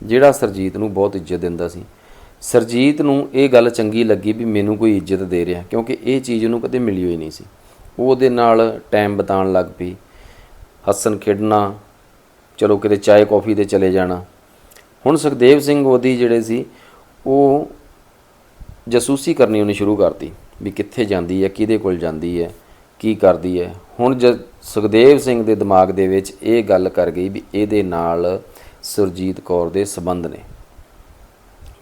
ਜਿਹੜਾ ਸਰਜੀਤ ਨੂੰ ਬਹੁਤ ਇੱਜ਼ਤ ਦਿੰਦਾ ਸੀ। ਸਰਜੀਤ ਨੂੰ ਇਹ ਗੱਲ ਚੰਗੀ ਲੱਗੀ ਵੀ ਮੈਨੂੰ ਕੋਈ ਇੱਜ਼ਤ ਦੇ ਰਿਹਾ, ਕਿਉਂਕਿ ਇਹ ਚੀਜ਼ ਉਹਨੂੰ ਕਦੇ ਮਿਲੀ ਹੋਈ ਨਹੀਂ ਸੀ। ਉਹ ਉਹਦੇ ਨਾਲ ਟਾਈਮ ਬਿਤਾਉਣ ਲੱਗ ਪਈ। ਹੱਸਣ, ਖੇਡਣਾ, ਚਲੋ ਕਿਤੇ ਚਾਏ ਕੌਫੀ ਤੇ ਚਲੇ ਜਾਣਾ। ਹੁਣ ਸੁਖਦੇਵ ਸਿੰਘ ਉਹਦੀ ਜਿਹੜੇ ਸੀ ਉਹ ਜਸੂਸੀ ਕਰਨੀ ਉਹਨੇ ਸ਼ੁਰੂ ਕਰਤੀ ਵੀ ਕਿੱਥੇ ਜਾਂਦੀ ਹੈ, ਕਿਹਦੇ ਕੋਲ ਜਾਂਦੀ ਹੈ, ਕੀ ਕਰਦੀ ਹੈ। ਹੁਣ ਜ ਸੁਖਦੇਵ ਸਿੰਘ ਦੇ ਦਿਮਾਗ ਦੇ ਵਿੱਚ ਇਹ ਗੱਲ ਕਰ ਗਈ ਵੀ ਇਹਦੇ ਨਾਲ ਸੁਰਜੀਤ ਕੌਰ ਦੇ ਸਬੰਧ ਨੇ।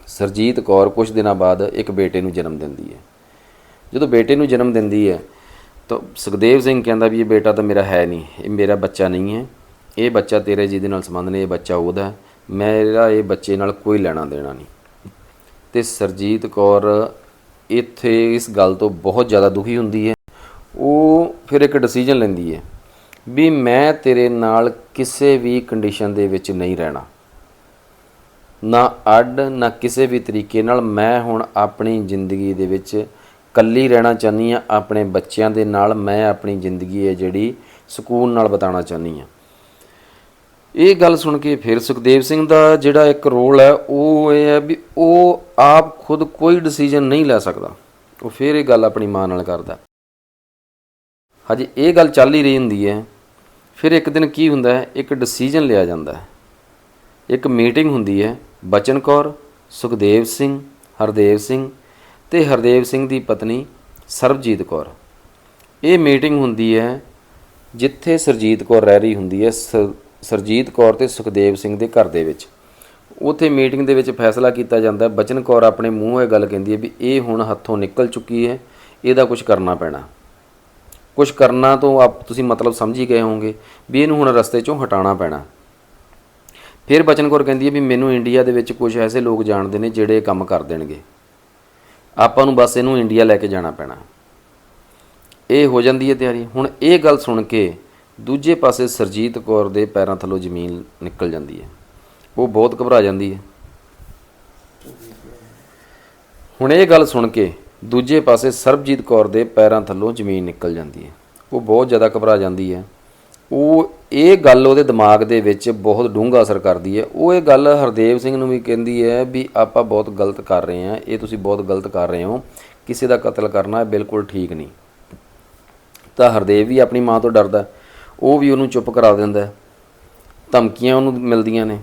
ਸਰਜੀਤ ਕੌਰ ਕੁਝ ਦਿਨਾਂ ਬਾਅਦ ਇੱਕ ਬੇਟੇ ਨੂੰ ਜਨਮ ਦਿੰਦੀ ਹੈ। ਜਦੋਂ ਬੇਟੇ ਨੂੰ ਜਨਮ ਦਿੰਦੀ ਹੈ, ਤਾਂ ਸੁਖਦੇਵ ਸਿੰਘ ਕਹਿੰਦਾ ਵੀ ਇਹ ਬੇਟਾ ਤਾਂ ਮੇਰਾ ਹੈ ਨਹੀਂ, ਇਹ ਮੇਰਾ ਬੱਚਾ ਨਹੀਂ ਹੈ। ਇਹ ਬੱਚਾ ਤੇਰੇ ਜਿਹਦੇ ਨਾਲ ਸੰਬੰਧ ਨੇ, ਇਹ ਬੱਚਾ ਉਹਦਾ ਮੇਰਾ ਇਹ ਬੱਚੇ ਨਾਲ ਕੋਈ ਲੈਣਾ ਦੇਣਾ ਨਹੀਂ। ਤੇ ਸਰਜੀਤ ਕੌਰ ਇੱਥੇ ਇਸ ਗੱਲ ਤੋਂ ਬਹੁਤ ਜ਼ਿਆਦਾ ਦੁਖੀ ਹੁੰਦੀ ਹੈ। ਉਹ ਫਿਰ ਇੱਕ ਡਿਸੀਜਨ ਲੈਂਦੀ ਹੈ ਵੀ ਮੈਂ ਤੇਰੇ ਨਾਲ ਕਿਸੇ ਵੀ ਕੰਡੀਸ਼ਨ ਦੇ ਵਿੱਚ ਨਹੀਂ ਰਹਿਣਾ। ਨਾ ਅੱਡ, ਨਾ ਕਿਸੇ ਵੀ ਤਰੀਕੇ ਨਾਲ ਮੈਂ ਹੁਣ ਆਪਣੀ ਜ਼ਿੰਦਗੀ ਦੇ ਵਿੱਚ ਕੱਲੀ ਰਹਿਣਾ ਚਾਹੁੰਦੀ ਆ ਆਪਣੇ ਬੱਚਿਆਂ ਦੇ ਨਾਲ ਮੈਂ ਆਪਣੀ ਜ਼ਿੰਦਗੀ ਹੈ ਜਿਹੜੀ ਸਕੂਨ ਨਾਲ ਬਿਤਾਉਣਾ ਚਾਹੁੰਦੀ ਆ ਇਹ ਗੱਲ ਸੁਣ ਕੇ ਫਿਰ ਸੁਖਦੇਵ ਸਿੰਘ ਦਾ ਜਿਹੜਾ ਇੱਕ ਰੋਲ ਹੈ, ਉਹ ਇਹ ਹੈ ਵੀ ਉਹ ਆਪ ਖੁਦ ਕੋਈ ਡਿਸੀਜਨ ਨਹੀਂ ਲੈ ਸਕਦਾ। ਉਹ ਫਿਰ ਇਹ ਗੱਲ ਆਪਣੀ ਮਾਂ ਨਾਲ ਕਰਦਾ। ਹਜੇ ਇਹ ਗੱਲ ਚੱਲ ਹੀ ਰਹੀ ਹੁੰਦੀ ਹੈ, ਫਿਰ ਇੱਕ ਦਿਨ ਕੀ ਹੁੰਦਾ ਹੈ, ਇੱਕ ਡਿਸੀਜਨ ਲਿਆ ਜਾਂਦਾ ਹੈ। ਇੱਕ ਮੀਟਿੰਗ ਹੁੰਦੀ ਹੈ, ਬਚਨ ਕੌਰ, ਸੁਖਦੇਵ ਸਿੰਘ, ਹਰਦੇਵ ਸਿੰਘ ਤੇ ਹਰਦੇਵ ਸਿੰਘ ਦੀ ਪਤਨੀ ਸਰਬਜੀਤ ਕੌਰ। ਇਹ ਮੀਟਿੰਗ ਹੁੰਦੀ ਹੈ, ਜਿੱਥੇ ਸਰਜੀਤ ਕੌਰ ਰਹਿ ਰਹੀ ਹੁੰਦੀ ਹੈ, ਸ- ਸਰਜੀਤ ਕੌਰ ਤੇ ਸੁਖਦੇਵ ਸਿੰਘ ਦੇ ਘਰ ਦੇ ਵਿੱਚ। ਉੱਥੇ ਮੀਟਿੰਗ ਦੇ ਵਿੱਚ ਫੈਸਲਾ ਕੀਤਾ ਜਾਂਦਾ ਹੈ। ਬਚਨ ਕੌਰ ਆਪਣੇ ਮੂੰਹੋਂ ਇਹ ਗੱਲ ਕਹਿੰਦੀ ਹੈ ਵੀ ਇਹ ਹੁਣ ਹੱਥੋਂ ਨਿਕਲ ਚੁੱਕੀ ਹੈ, ਇਹਦਾ ਕੁਝ ਕਰਨਾ ਪੈਣਾ। ਕੁਝ ਕਰਨਾ ਤੋਂ ਆਪ ਤੁਸੀਂ ਮਤਲਬ ਸਮਝ ਹੀ ਗਏ ਹੋਵੋਗੇ ਵੀ ਇਹਨੂੰ ਹੁਣ ਰਸਤੇ ਚੋਂ ਹਟਾਉਣਾ ਪੈਣਾ। ਫਿਰ ਬਚਨ ਕੌਰ ਕਹਿੰਦੀ ਹੈ ਵੀ ਮੈਨੂੰ ਇੰਡੀਆ ਦੇ ਵਿੱਚ ਕੁਝ ਐਸੇ ਲੋਕ ਜਾਣਦੇ ਨੇ ਜਿਹੜੇ ਕੰਮ ਕਰ ਦੇਣਗੇ। ਆਪਾਂ ਨੂੰ ਬਸ ਇਹਨੂੰ ਇੰਡੀਆ ਲੈ ਕੇ ਜਾਣਾ ਪੈਣਾ। ਇਹ ਹੋ ਜਾਂਦੀ ਹੈ ਤਿਆਰੀ। ਹੁਣ ਇਹ ਗੱਲ ਸੁਣ ਕੇ ਦੂਜੇ ਪਾਸੇ ਸਰਜੀਤ ਕੌਰ ਦੇ ਪੈਰਾਂ ਥੱਲੋਂ ਜ਼ਮੀਨ ਨਿਕਲ ਜਾਂਦੀ ਹੈ। ਉਹ ਬਹੁਤ ਘਬਰਾ ਜਾਂਦੀ ਹੈ। ਹੁਣ ਇਹ ਗੱਲ ਸੁਣ ਕੇ ਦੂਜੇ ਪਾਸੇ ਸਰਬਜੀਤ ਕੌਰ ਦੇ ਪੈਰਾਂ ਥੱਲੋਂ ਜ਼ਮੀਨ ਨਿਕਲ ਜਾਂਦੀ ਹੈ। ਉਹ ਬਹੁਤ ਜ਼ਿਆਦਾ ਘਬਰਾ ਜਾਂਦੀ ਹੈ। ਉਹ ਇਹ ਗੱਲ ਉਹਦੇ ਦਿਮਾਗ ਦੇ ਵਿੱਚ ਬਹੁਤ ਡੂੰਘਾ ਅਸਰ ਕਰਦੀ ਹੈ। ਉਹ ਇਹ ਗੱਲ ਹਰਦੇਵ ਸਿੰਘ ਨੂੰ ਵੀ ਕਹਿੰਦੀ ਹੈ ਵੀ ਆਪਾਂ ਬਹੁਤ ਗਲਤ ਕਰ ਰਹੇ ਹਾਂ। ਇਹ ਤੁਸੀਂ ਬਹੁਤ ਗਲਤ ਕਰ ਰਹੇ ਹੋ। ਕਿਸੇ ਦਾ ਕਤਲ ਕਰਨਾ ਬਿਲਕੁਲ ਠੀਕ ਨਹੀਂ। ਤਾਂ ਹਰਦੇਵ ਵੀ ਆਪਣੀ ਮਾਂ ਤੋਂ ਡਰਦਾ ਉਹ ਵੀ ਉਹਨੂੰ ਚੁੱਪ ਕਰਾ ਦਿੰਦਾ ਹੈ। ਧਮਕੀਆਂ ਉਹਨੂੰ ਮਿਲਦੀਆਂ ਨੇ।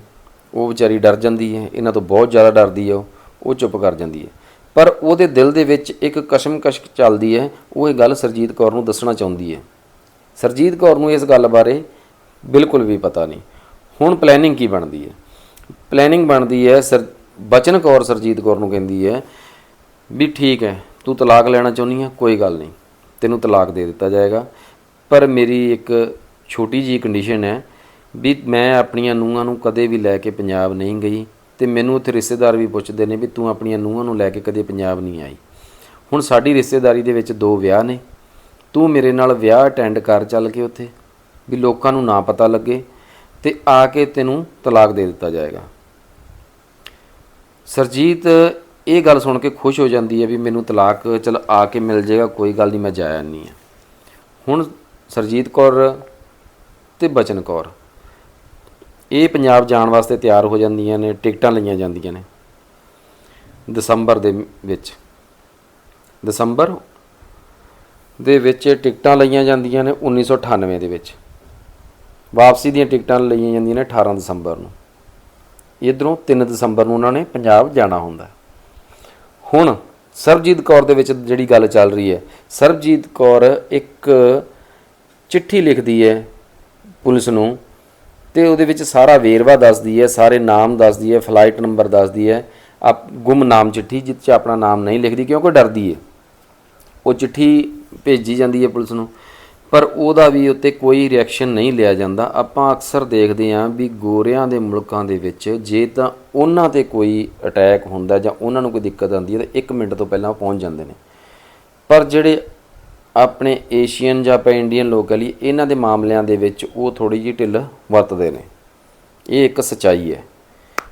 ਉਹ ਵਿਚਾਰੀ ਡਰ ਜਾਂਦੀ ਹੈ। ਇਹਨਾਂ ਤੋਂ ਬਹੁਤ ਜ਼ਿਆਦਾ ਡਰਦੀ ਹੈ ਉਹ। ਉਹ ਚੁੱਪ ਕਰ ਜਾਂਦੀ ਹੈ। ਪਰ ਉਹਦੇ ਦਿਲ ਦੇ ਵਿੱਚ ਇੱਕ ਕਸ਼ਮਕਸ਼ ਚੱਲਦੀ ਹੈ। ਉਹ ਇਹ ਗੱਲ ਸਰਜੀਤ ਕੌਰ ਨੂੰ ਦੱਸਣਾ ਚਾਹੁੰਦੀ ਹੈ। ਸਰਜੀਤ ਕੌਰ ਨੂੰ ਇਸ ਗੱਲ ਬਾਰੇ ਬਿਲਕੁਲ ਵੀ ਪਤਾ ਨਹੀਂ। ਹੁਣ ਪਲੈਨਿੰਗ ਕੀ ਬਣਦੀ ਹੈ? ਪਲੈਨਿੰਗ ਬਣਦੀ ਹੈ ਸਰ, ਬਚਨ ਕੌਰ ਸਰਜੀਤ ਕੌਰ ਨੂੰ ਕਹਿੰਦੀ ਹੈ ਵੀ ਠੀਕ ਹੈ, ਤੂੰ ਤਲਾਕ ਲੈਣਾ ਚਾਹੁੰਦੀ ਹੈ? ਕੋਈ ਗੱਲ ਨਹੀਂ। ਤੈਨੂੰ ਤਲਾਕ ਦੇ ਦਿੱਤਾ ਜਾਏਗਾ। ਪਰ ਮੇਰੀ ਇੱਕ ਛੋਟੀ ਜੀ ਕੰਡੀਸ਼ਨ ਹੈ ਵੀ ਮੈਂ ਆਪਣੀਆਂ ਨੂੰਹਾਂ ਨੂੰ ਕਦੇ ਵੀ ਲੈ ਕੇ ਪੰਜਾਬ ਨਹੀਂ ਗਈ ਤੇ ਮੈਨੂੰ ਉੱਥੇ ਰਿਸ਼ਤੇਦਾਰ ਵੀ ਪੁੱਛਦੇ ਨੇ ਵੀ ਤੂੰ ਆਪਣੀਆਂ ਨੂੰਹਾਂ ਨੂੰ ਲੈ ਕੇ ਕਦੇ ਪੰਜਾਬ ਨਹੀਂ ਆਈ। ਹੁਣ ਸਾਡੀ ਰਿਸ਼ਤੇਦਾਰੀ ਦੇ ਵਿੱਚ ਦੋ ਵਿਆਹ ਨੇ। ਤੂੰ ਮੇਰੇ ਨਾਲ ਵਿਆਹ ਅਟੈਂਡ ਕਰ ਚੱਲ ਕੇ ਉੱਥੇ, ਵੀ ਲੋਕਾਂ ਨੂੰ ਨਾ ਪਤਾ ਲੱਗੇ ਤੇ ਆ ਕੇ ਤੈਨੂੰ ਤਲਾਕ ਦੇ ਦਿੱਤਾ ਜਾਏਗਾ। ਸਰਜੀਤ, ਇਹ ਗੱਲ ਸੁਣ ਕੇ ਖੁਸ਼ ਹੋ ਜਾਂਦੀ ਹੈ ਵੀ ਮੈਨੂੰ ਤਲਾਕ ਚਲ ਆ ਕੇ ਮਿਲ ਜਾਏਗਾ, ਕੋਈ ਗੱਲ ਨਹੀਂ, ਮੈਂ ਜਾਇਆ ਨਹੀਂ ਆ। ਹੁਣ ਸਰਜੀਤ ਕੌਰ ਤੇ ਬਚਨ ਕੌਰ। ਇਹ ਪੰਜਾਬ ਜਾਣ ਵਾਸਤੇ ਤਿਆਰ ਹੋ ਜਾਂਦੀਆਂ ਨੇ, ਟਿਕਟਾਂ ਲਈਆਂ ਜਾਂਦੀਆਂ ਨੇ। ਦਸੰਬਰ ਦੇ ਵਿੱਚ। ਦਸੰਬਰ ਦੇ ਵਿੱਚ ਟਿਕਟਾਂ ਲਈਆਂ ਜਾਂਦੀਆਂ ਨੇ 1998 ਦੇ ਵਿੱਚ। ਵਾਪਸੀ ਦੀਆਂ ਟਿਕਟਾਂ ਲਈਆਂ ਜਾਂਦੀਆਂ ਨੇ 18 ਦਸੰਬਰ ਨੂੰ। ਇਧਰੋਂ 3 ਦਸੰਬਰ ਨੂੰ ਉਹਨਾਂ ਨੇ ਪੰਜਾਬ ਜਾਣਾ ਹੁੰਦਾ ਹੁਣ ਸਰਬਜੀਤ ਕੌਰ ਦੇ ਵਿੱਚ ਜਿਹੜੀ ਗੱਲ ਚੱਲ ਰਹੀ ਹੈ, ਸਰਬਜੀਤ ਕੌਰ ਇੱਕ ਚਿੱਠੀ ਲਿਖਦੀ ਹੈ ਪੁਲਿਸ ਨੂੰ ਤੇ ਉਹਦੇ ਵਿੱਚ ਸਾਰਾ ਵੇਰਵਾ ਦੱਸਦੀ ਹੈ, ਸਾਰੇ ਨਾਮ ਦੱਸਦੀ ਹੈ ਫਲਾਈਟ ਨੰਬਰ ਦੱਸਦੀ ਹੈ। ਆਪ ਗੁੰਮਨਾਮ ਚਿੱਠੀ ਜਿਸ 'ਚ ਆਪਣਾ ਨਾਮ ਨਹੀਂ ਲਿਖਦੀ ਕਿਉਂਕਿ ਡਰਦੀ ਹੈ। ਉਹ ਚਿੱਠੀ ਭੇਜੀ ਜਾਂਦੀ ਹੈ ਪੁਲਿਸ ਨੂੰ। ਪਰ ਉਹਦਾ ਵੀ ਉੱਤੇ ਕੋਈ ਰਿਐਕਸ਼ਨ ਨਹੀਂ ਲਿਆ ਜਾਂਦਾ। ਆਪਾਂ ਅਕਸਰ ਦੇਖਦੇ ਹਾਂ ਵੀ ਗੋਰਿਆਂ ਦੇ ਮੁਲਕਾਂ ਦੇ ਵਿੱਚ ਜੇ ਤਾਂ ਉਹਨਾਂ ਤੇ ਕੋਈ ਅਟੈਕ ਹੁੰਦਾ ਜਾਂ ਉਹਨਾਂ ਨੂੰ ਕੋਈ ਦਿੱਕਤ ਆਉਂਦੀ ਹੈ ਤਾਂ 1 ਮਿੰਟ ਤੋਂ ਪਹਿਲਾਂ ਉਹ ਪਹੁੰਚ ਜਾਂਦੇ ਨੇ। ਪਰ ਜਿਹੜੇ ਆਪਣੇ ਏਸ਼ੀਅਨ ਜਾਂ ਆਪਾਂ ਇੰਡੀਅਨ ਲੋਕ ਕਹ ਲਈ ਇਹਨਾਂ ਦੇ ਮਾਮਲਿਆਂ ਦੇ ਵਿੱਚ ਉਹ ਥੋੜੀ ਜਿਹੀ ਢਿੱਲ ਵਰਤਦੇ ਨੇ। ਇਹ ਇੱਕ ਸਚਾਈ ਹੈ।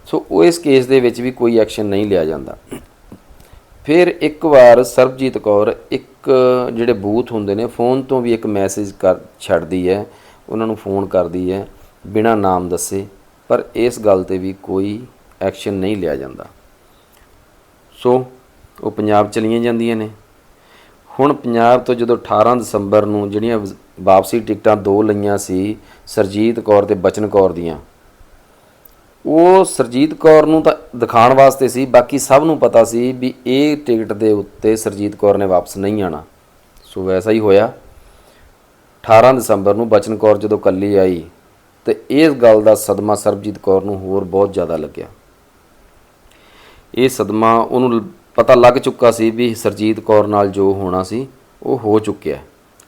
ਸੋ ਉਹ ਇਸ ਕੇਸ ਦੇ ਵਿੱਚ ਵੀ ਕੋਈ ਐਕਸ਼ਨ ਨਹੀਂ ਲਿਆ ਜਾਂਦਾ। ਫਿਰ ਇੱਕ ਵਾਰ ਸਰਬਜੀਤ ਕੌਰ ਇੱਕ ਜਿਹੜੇ ਬੂਥ ਹੁੰਦੇ ਨੇ, ਫੋਨ ਤੋਂ ਵੀ ਇੱਕ ਮੈਸੇਜ ਕਰ ਛੱਡਦੀ ਹੈ, ਉਹਨਾਂ ਨੂੰ ਫੋਨ ਕਰਦੀ ਹੈ, ਬਿਨਾਂ ਨਾਮ ਦੱਸੇ, ਪਰ ਇਸ ਗੱਲ ਤੇ ਵੀ ਕੋਈ ਐਕਸ਼ਨ ਨਹੀਂ ਲਿਆ ਜਾਂਦਾ। ਸੋ ਉਹ ਪੰਜਾਬ ਚਲੀਆਂ ਜਾਂਦੀਆਂ ਨੇ। ਹੁਣ ਪੰਜਾਬ ਤੋਂ ਜਦੋਂ 18 ਦਸੰਬਰ ਨੂੰ ਜਿਹੜੀਆਂ ਵਾਪਸੀ ਟਿਕਟਾਂ ਦੋ ਲਈਆਂ ਸੀ ਸਰਜੀਤ ਕੌਰ ਤੇ ਬਚਨ ਕੌਰ ਦੀਆਂ, ਉਹ ਸਰਜੀਤ ਕੌਰ ਨੂੰ ਤਾਂ ਦਿਖਾਉਣ ਵਾਸਤੇ ਸੀ, ਬਾਕੀ ਸਭ ਨੂੰ ਪਤਾ ਸੀ ਵੀ ਇਹ ਟਿਕਟ ਦੇ ਉੱਤੇ ਸਰਜੀਤ ਕੌਰ ਨੇ ਵਾਪਸ ਨਹੀਂ ਆਣਾ ਸੋ ਵੈਸਾ ਹੀ ਹੋਇਆ। 18 ਦਸੰਬਰ ਨੂੰ ਬਚਨ ਕੌਰ ਜਦੋਂ ਕੱਲੀ ਆਈ ਤੇ ਇਸ ਗੱਲ ਦਾ ਸਦਮਾ ਸਰਬਜੀਤ ਕੌਰ ਨੂੰ ਹੋਰ ਬਹੁਤ ਜ਼ਿਆਦਾ ਲੱਗਿਆ। ਇਹ ਸਦਮਾ ਉਹਨੂੰ ਪਤਾ ਲੱਗ ਚੁੱਕਾ ਸੀ ਵੀ ਸਰਜੀਤ ਕੌਰ ਨਾਲ ਜੋ ਹੋਣਾ ਸੀ, ਉਹ ਹੋ ਚੁੱਕਿਆ।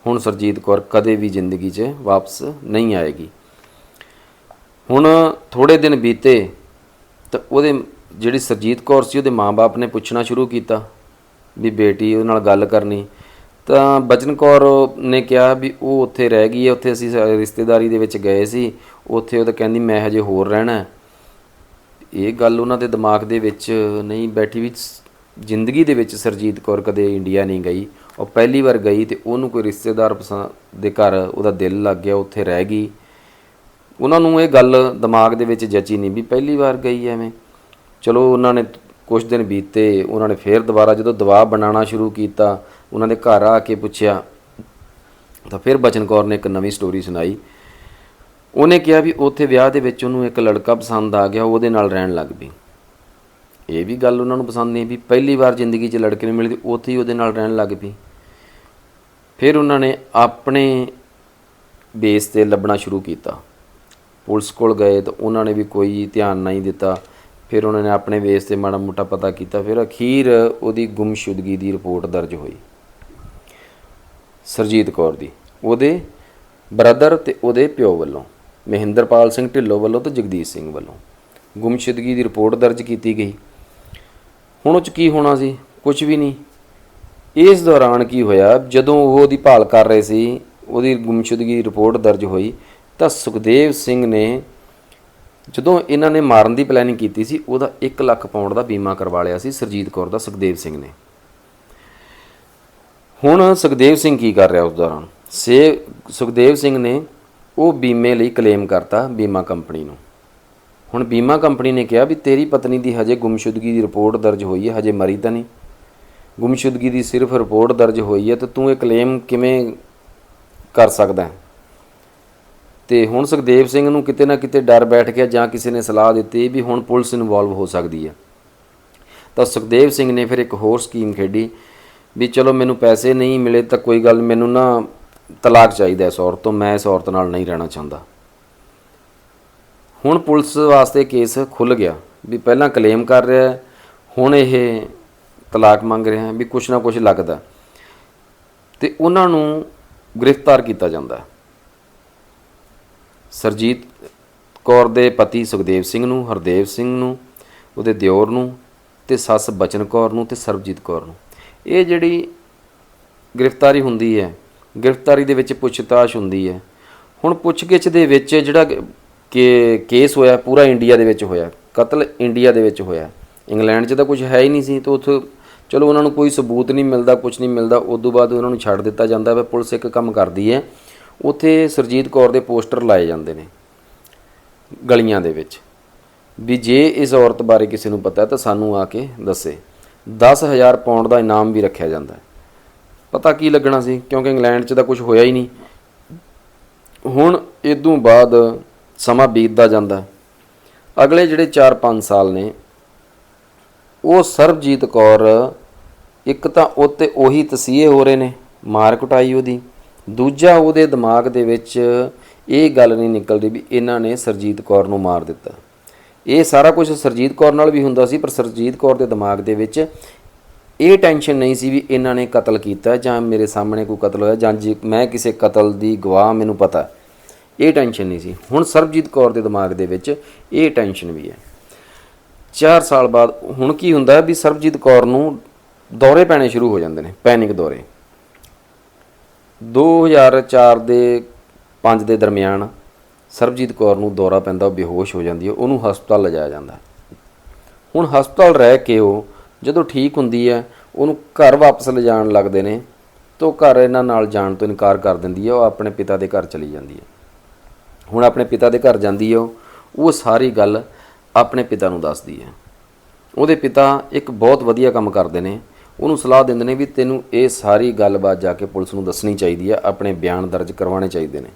ਹੁਣ ਸਰਜੀਤ ਕੌਰ ਕਦੇ ਵੀ ਜ਼ਿੰਦਗੀ 'ਚ ਵਾਪਸ ਨਹੀਂ ਆਏਗੀ। ਹੁਣ ਥੋੜੇ ਦਿਨ ਬੀਤੇ ਤਾਂ ਉਹਦੇ ਜਿਹੜੀ ਸਰਜੀਤ ਕੌਰ ਸੀ, ਉਹਦੇ ਮਾਪੇ ਨੇ ਪੁੱਛਣਾ ਸ਼ੁਰੂ ਕੀਤਾ ਵੀ ਬੇਟੀ ਉਹਦੇ ਨਾਲ ਗੱਲ ਕਰਨੀ। ਤਾਂ ਬਚਨ ਕੌਰ ਨੇ ਕਿਹਾ ਵੀ ਉਹ ਉੱਥੇ ਰਹਿ ਗਈ ਹੈ, ਉੱਥੇ ਅਸੀਂ ਰਿਸ਼ਤੇਦਾਰੀ ਦੇ ਵਿੱਚ ਗਏ ਸੀ। ਉੱਥੇ ਉਹ ਤਾਂ ਕਹਿੰਦੀ, ਮੈਂ ਹਜੇ ਹੋਰ ਰਹਿਣਾ। ਇਹ ਗੱਲ ਉਹਨਾਂ ਦੇ ਦਿਮਾਗ ਦੇ ਵਿੱਚ ਨਹੀਂ ਬੈਠੀ ਵੀ ਜ਼ਿੰਦਗੀ ਦੇ ਵਿੱਚ ਸਰਜੀਤ ਕੌਰ ਕਦੇ ਇੰਡੀਆ ਨਹੀਂ ਗਈ, ਉਹ ਪਹਿਲੀ ਵਾਰ ਗਈ ਤੇ ਉਹਨੂੰ ਕੋਈ ਰਿਸ਼ਤੇਦਾਰ ਪਸੰਦ ਦੇ ਘਰ ਉਹਦਾ ਦਿਲ ਲੱਗ ਗਿਆ, ਉੱਥੇ ਰਹਿ ਗਈ। ਉਹਨਾਂ ਨੂੰ ਇਹ ਗੱਲ ਦਿਮਾਗ ਦੇ ਵਿੱਚ ਜਚੀ ਨਹੀਂ ਵੀ ਪਹਿਲੀ ਵਾਰ ਗਈ ਐਵੇਂ। ਚਲੋ ਉਹਨਾਂ ਨੇ ਕੁਝ ਦਿਨ ਬੀਤੇ, ਉਹਨਾਂ ਨੇ ਫੇਰ ਦੁਬਾਰਾ ਜਦੋਂ ਦਬਾਅ ਬਣਾਉਣਾ ਸ਼ੁਰੂ ਕੀਤਾ, ਉਹਨਾਂ ਦੇ ਘਰ ਆ ਕੇ ਪੁੱਛਿਆ, ਤਾਂ ਫਿਰ ਬਚਨ ਕੌਰ ਨੇ ਇੱਕ ਨਵੀਂ ਸਟੋਰੀ ਸੁਣਾਈ। ਉਹਨੇ ਕਿਹਾ ਵੀ ਉੱਥੇ ਵਿਆਹ ਦੇ ਵਿੱਚ ਉਹਨੂੰ ਇੱਕ ਲੜਕਾ ਪਸੰਦ ਆ ਗਿਆ ਉਹਦੇ ਨਾਲ ਰਹਿਣ ਲੱਗ ਪਈ। ਇਹ ਵੀ ਗੱਲ ਉਹਨਾਂ ਨੂੰ ਪਸੰਦ ਨਹੀਂ ਵੀ ਪਹਿਲੀ ਵਾਰ ਜ਼ਿੰਦਗੀ 'ਚ ਲੜਕੇ ਨੂੰ ਮਿਲਦੀ ਉੱਥੇ ਹੀ ਉਹਦੇ ਨਾਲ ਰਹਿਣ ਲੱਗ ਪਈ। ਫਿਰ ਉਹਨਾਂ ਨੇ ਆਪਣੇ ਬੇਸ ਤੇ ਲੱਭਣਾ ਸ਼ੁਰੂ ਕੀਤਾ। ਪੁਲਿਸ ਕੋਲ ਗਏ ਤਾਂ ਉਹਨਾਂ ਨੇ ਵੀ ਕੋਈ ਧਿਆਨ ਨਹੀਂ ਦਿੱਤਾ। ਫਿਰ ਉਹਨਾਂ ਨੇ ਆਪਣੇ ਬੇਸ ਤੇ ਮਾੜਾ ਮੋਟਾ ਪਤਾ ਕੀਤਾ। ਫਿਰ ਅਖੀਰ ਉਹਦੀ ਗੁੰਮਸ਼ੁਦਗੀ ਦੀ ਰਿਪੋਰਟ ਦਰਜ ਹੋਈ। ਸਰਜੀਤ ਕੌਰ ਦੀ। ਉਹਦੇ ਬ੍ਰਦਰ ਤੇ ਉਹਦੇ ਪਿਓ ਵੱਲੋਂ, ਮਹਿੰਦਰਪਾਲ ਸਿੰਘ ਢਿੱਲੋਂ ਵੱਲੋਂ ਤੇ ਜਗਦੀਸ਼ ਸਿੰਘ ਵੱਲੋਂ ਗੁੰਮਸ਼ੁਦਗੀ ਦੀ ਰਿਪੋਰਟ ਦਰਜ ਕੀਤੀ ਗਈ। ਹੁਣ ਉਹ ਚ ਕੀ ਹੋਣਾ ਸੀ? ਕੁਝ ਵੀ ਨਹੀਂ। ਇਸ ਦੌਰਾਨ ਕੀ ਹੋਇਆ? ਜਦੋਂ ਉਹ ਉਹਦੀ ਭਾਲ ਕਰ ਰਹੇ ਸੀ, ਉਹਦੀ ਗੁੰਮਸ਼ੁਦਗੀ ਰਿਪੋਰਟ ਦਰਜ ਹੋਈ, ਤਾਂ ਸੁਖਦੇਵ ਸਿੰਘ ਨੇ ਜਦੋਂ ਇਹਨਾਂ ਨੇ ਮਾਰਨ ਦੀ ਪਲੈਨਿੰਗ ਕੀਤੀ ਸੀ, ਉਹਦਾ 1 ਲੱਖ ਪਾਉਂਡ ਦਾ ਬੀਮਾ ਕਰਵਾ ਲਿਆ ਸੀ, ਸਰਜੀਤ ਕੌਰ ਦਾ, ਸੁਖਦੇਵ ਸਿੰਘ ਨੇ। ਹੁਣ ਸੁਖਦੇਵ ਸਿੰਘ ਕੀ ਕਰ ਰਿਹਾ ਉਸ ਦੌਰਾਨ? ਸੇ ਸੁਖਦੇਵ ਸਿੰਘ ਨੇ ਉਹ ਬੀਮੇ ਲਈ ਕਲੇਮ ਕਰਤਾ ਬੀਮਾ ਕੰਪਨੀ ਨੂੰ। ਹੁਣ ਬੀਮਾ ਕੰਪਨੀ ਨੇ ਕਿਹਾ ਵੀ ਤੇਰੀ ਪਤਨੀ ਦੀ ਹਜੇ ਗੁੰਮਸ਼ੁਦਗੀ ਦੀ ਰਿਪੋਰਟ ਦਰਜ ਹੋਈ ਹੈ, ਹਜੇ ਮਰੀ ਤਾਂ ਨਹੀਂ। ਗੁੰਮਸ਼ੁਦਗੀ ਦੀ ਸਿਰਫ ਰਿਪੋਰਟ ਦਰਜ ਹੋਈ ਹੈ ਤਾਂ ਤੂੰ ਇਹ ਕਲੇਮ ਕਿਵੇਂ ਕਰ ਸਕਦਾ ਹੈ? ਤੇ ਹੁਣ ਸੁਖਦੇਵ ਸਿੰਘ ਨੂੰ ਕਿਤੇ ਨਾ ਕਿਤੇ ਡਰ ਬੈਠ ਗਿਆ ਜਾਂ ਕਿਸੇ ਨੇ ਸਲਾਹ ਦਿੱਤੀ ਵੀ ਹੁਣ ਪੁਲਿਸ ਇਨਵੋਲਵ ਹੋ ਸਕਦੀ ਹੈ। ਤਾਂ ਸੁਖਦੇਵ ਸਿੰਘ ਨੇ ਫਿਰ ਇੱਕ ਹੋਰ ਸਕੀਮ ਖੇਡੀ ਵੀ ਚਲੋ ਮੈਨੂੰ ਪੈਸੇ ਨਹੀਂ ਮਿਲੇ ਤਾਂ ਕੋਈ ਗੱਲ ਮੈਨੂੰ ਨਾ ਤਲਾਕ ਚਾਹੀਦਾ ਇਸ ਔਰਤ ਤੋਂ, ਮੈਂ ਇਸ ਔਰਤ ਨਾਲ ਨਹੀਂ ਰਹਿਣਾ ਚਾਹੁੰਦਾ। ਹੁਣ ਪੁਲਿਸ ਵਾਸਤੇ ਕੇਸ ਖੁੱਲ ਗਿਆ ਵੀ ਪਹਿਲਾਂ ਕਲੇਮ ਕਰ ਰਿਹਾ ਹੁਣ ਇਹ ਤਲਾਕ ਮੰਗ ਰਿਹਾ ਵੀ ਕੁਛ ਨਾ ਕੁਛ ਲੱਗਦਾ ਤੇ ਉਹਨਾਂ ਨੂੰ ਗ੍ਰਿਫਤਾਰ ਕੀਤਾ ਜਾਂਦਾ ਹੈ। ਸਰਜੀਤ ਕੌਰ ਦੇ ਪਤੀ ਸੁਖਦੇਵ ਸਿੰਘ ਨੂੰ, ਹਰਦੇਵ ਸਿੰਘ ਨੂੰ, ਉਹਦੇ ਦਿਓਰ ਨੂੰ ਤੇ ਸੱਸ ਬਚਨ ਕੌਰ ਨੂੰ ਤੇ ਸਰਬਜੀਤ ਕੌਰ ਨੂੰ। ਇਹ ਜਿਹੜੀ ਗ੍ਰਿਫਤਾਰੀ ਹੁੰਦੀ ਹੈ, ਗ੍ਰਿਫਤਾਰੀ ਦੇ ਵਿੱਚ ਪੁੱਛਤਾਛ ਹੁੰਦੀ ਹੈ। ਹੁਣ ਪੁੱਛਗਿੱਛ ਦੇ ਵਿੱਚ ਜਿਹੜਾ ਕਿ ਕੇਸ ਹੋਇਆ, ਪੂਰਾ ਇੰਡੀਆ ਦੇ ਵਿੱਚ ਹੋਇਆ, ਕਤਲ ਇੰਡੀਆ ਦੇ ਵਿੱਚ ਹੋਇਆ। ਇੰਗਲੈਂਡ 'ਚ ਤਾਂ ਕੁਝ ਹੈ ਹੀ ਨਹੀਂ ਸੀ, ਤਾਂ ਉੱਥੇ ਚਲੋ ਉਹਨਾਂ ਨੂੰ ਕੋਈ ਸਬੂਤ ਨਹੀਂ ਮਿਲਦਾ ਕੁਝ ਨਹੀਂ ਮਿਲਦਾ, ਉਸ ਤੋਂ ਬਾਅਦ ਉਹਨਾਂ ਨੂੰ ਛੱਡ ਦਿੱਤਾ ਜਾਂਦਾ ਹੈ ਪੁਲਿਸ ਇੱਕ ਕੰਮ ਕਰਦੀ ਹੈ। ਉੱਥੇ ਸਰਜੀਤ ਕੌਰ ਦੇ ਪੋਸਟਰ ਲਾਏ ਜਾਂਦੇ ਨੇ ਗਲੀਆਂ ਦੇ ਵਿੱਚ। ਵੀ ਜੇ ਇਸ ਔਰਤ ਬਾਰੇ ਕਿਸੇ ਨੂੰ ਪਤਾ ਤਾਂ ਸਾਨੂੰ ਆ ਕੇ ਦੱਸੇ। 10000 ਪਾਉਂਡ ਦਾ ਇਨਾਮ ਵੀ ਰੱਖਿਆ ਜਾਂਦਾ ਪਤਾ ਕੀ ਲੱਗਣਾ ਸੀ? ਕਿਉਂਕਿ ਇੰਗਲੈਂਡ 'ਚ ਤਾਂ ਕੁਝ ਹੋਇਆ ਹੀ ਨਹੀਂ। ਹੁਣ ਇਦੋਂ ਬਾਅਦ ਸਮਾਂ ਬੀਤਦਾ ਜਾਂਦਾ। ਅਗਲੇ ਜਿਹੜੇ 4-5 ਸਾਲ ਨੇ, ਉਹ ਸਰਬਜੀਤ ਕੌਰ ਇੱਕ ਤਾਂ ਉੱਤੇ ਉਹੀ ਤਸੀਹੇ ਹੋ ਰਹੇ ਨੇ, ਮਾਰ ਕੁਟਾਈ ਉਹਦੀ। ਦੂਜਾ ਉਹਦੇ ਦਿਮਾਗ ਦੇ ਵਿੱਚ ਇਹ ਗੱਲ ਨਹੀਂ ਨਿਕਲਦੀ ਵੀ ਇਹਨਾਂ ਨੇ ਸਰਜੀਤ ਕੌਰ ਨੂੰ ਮਾਰ ਦਿੱਤਾ। ਇਹ ਸਾਰਾ ਕੁਝ ਸਰਜੀਤ ਕੌਰ ਨਾਲ ਵੀ ਹੁੰਦਾ ਸੀ, ਪਰ ਸਰਜੀਤ ਕੌਰ ਦੇ ਦਿਮਾਗ ਦੇ ਵਿੱਚ ਇਹ ਟੈਨਸ਼ਨ ਨਹੀਂ ਸੀ ਵੀ ਇਹਨਾਂ ਨੇ ਕਤਲ ਕੀਤਾ ਜਾਂ ਮੇਰੇ ਸਾਹਮਣੇ ਕੋਈ ਕਤਲ ਹੋਇਆ ਜਾਂ ਜੇ ਮੈਂ ਕਿਸੇ ਕਤਲ ਦੀ ਗਵਾਹ, ਮੈਨੂੰ ਪਤਾ। ਇਹ ਟੈਨਸ਼ਨ ਨਹੀਂ ਸੀ। ਹੁਣ ਸਰਬਜੀਤ ਕੌਰ ਦੇ ਦਿਮਾਗ ਦੇ ਵਿੱਚ ਇਹ ਟੈਨਸ਼ਨ ਵੀ ਹੈ। 4 ਸਾਲ ਬਾਅਦ ਹੁਣ ਕੀ ਹੁੰਦਾ ਵੀ ਸਰਬਜੀਤ ਕੌਰ ਨੂੰ ਦੌਰੇ ਪੈਣੇ ਸ਼ੁਰੂ ਹੋ ਜਾਂਦੇ ਨੇ, ਪੈਨਿਕ ਦੌਰੇ। 2004 ਦੇ 5 ਦੇ ਦਰਮਿਆਨ ਸਰਬਜੀਤ ਕੌਰ ਨੂੰ ਦੌਰਾ ਪੈਂਦਾ, ਉਹ ਬੇਹੋਸ਼ ਹੋ ਜਾਂਦੀ ਹੈ, ਉਹਨੂੰ ਹਸਪਤਾਲ ਲਿਜਾਇਆ ਜਾਂਦਾ ਹੁਣ ਹਸਪਤਾਲ ਰਹਿ ਕੇ ਉਹ ਜਦੋਂ ਠੀਕ ਹੁੰਦੀ ਹੈ, ਉਹਨੂੰ ਘਰ ਵਾਪਸ ਲਿਜਾਣ ਲੱਗਦੇ ਨੇ, ਤਾਂ ਉਹ ਘਰ ਇਹਨਾਂ ਨਾਲ ਜਾਣ ਤੋਂ ਇਨਕਾਰ ਕਰ ਦਿੰਦੀ ਹੈ, ਉਹ ਆਪਣੇ ਪਿਤਾ ਦੇ ਘਰ ਚਲੀ ਜਾਂਦੀ ਹੈ। ਹੁਣ ਆਪਣੇ ਪਿਤਾ ਦੇ ਘਰ ਜਾਂਦੀ ਹੈ ਉਹ ਸਾਰੀ ਗੱਲ ਆਪਣੇ ਪਿਤਾ ਨੂੰ ਦੱਸਦੀ ਹੈ। ਉਹਦੇ ਪਿਤਾ ਇੱਕ ਬਹੁਤ ਵਧੀਆ ਕੰਮ ਕਰਦੇ ਨੇ। ਉਹਨੂੰ ਸਲਾਹ ਦਿੰਦੇ ਨੇ ਵੀ ਤੈਨੂੰ ਇਹ ਸਾਰੀ ਗੱਲਬਾਤ ਜਾ ਕੇ ਪੁਲਿਸ ਨੂੰ ਦੱਸਣੀ ਚਾਹੀਦੀ ਹੈ ਆਪਣੇ ਬਿਆਨ ਦਰਜ ਕਰਵਾਉਣੇ ਚਾਹੀਦੇ ਨੇ।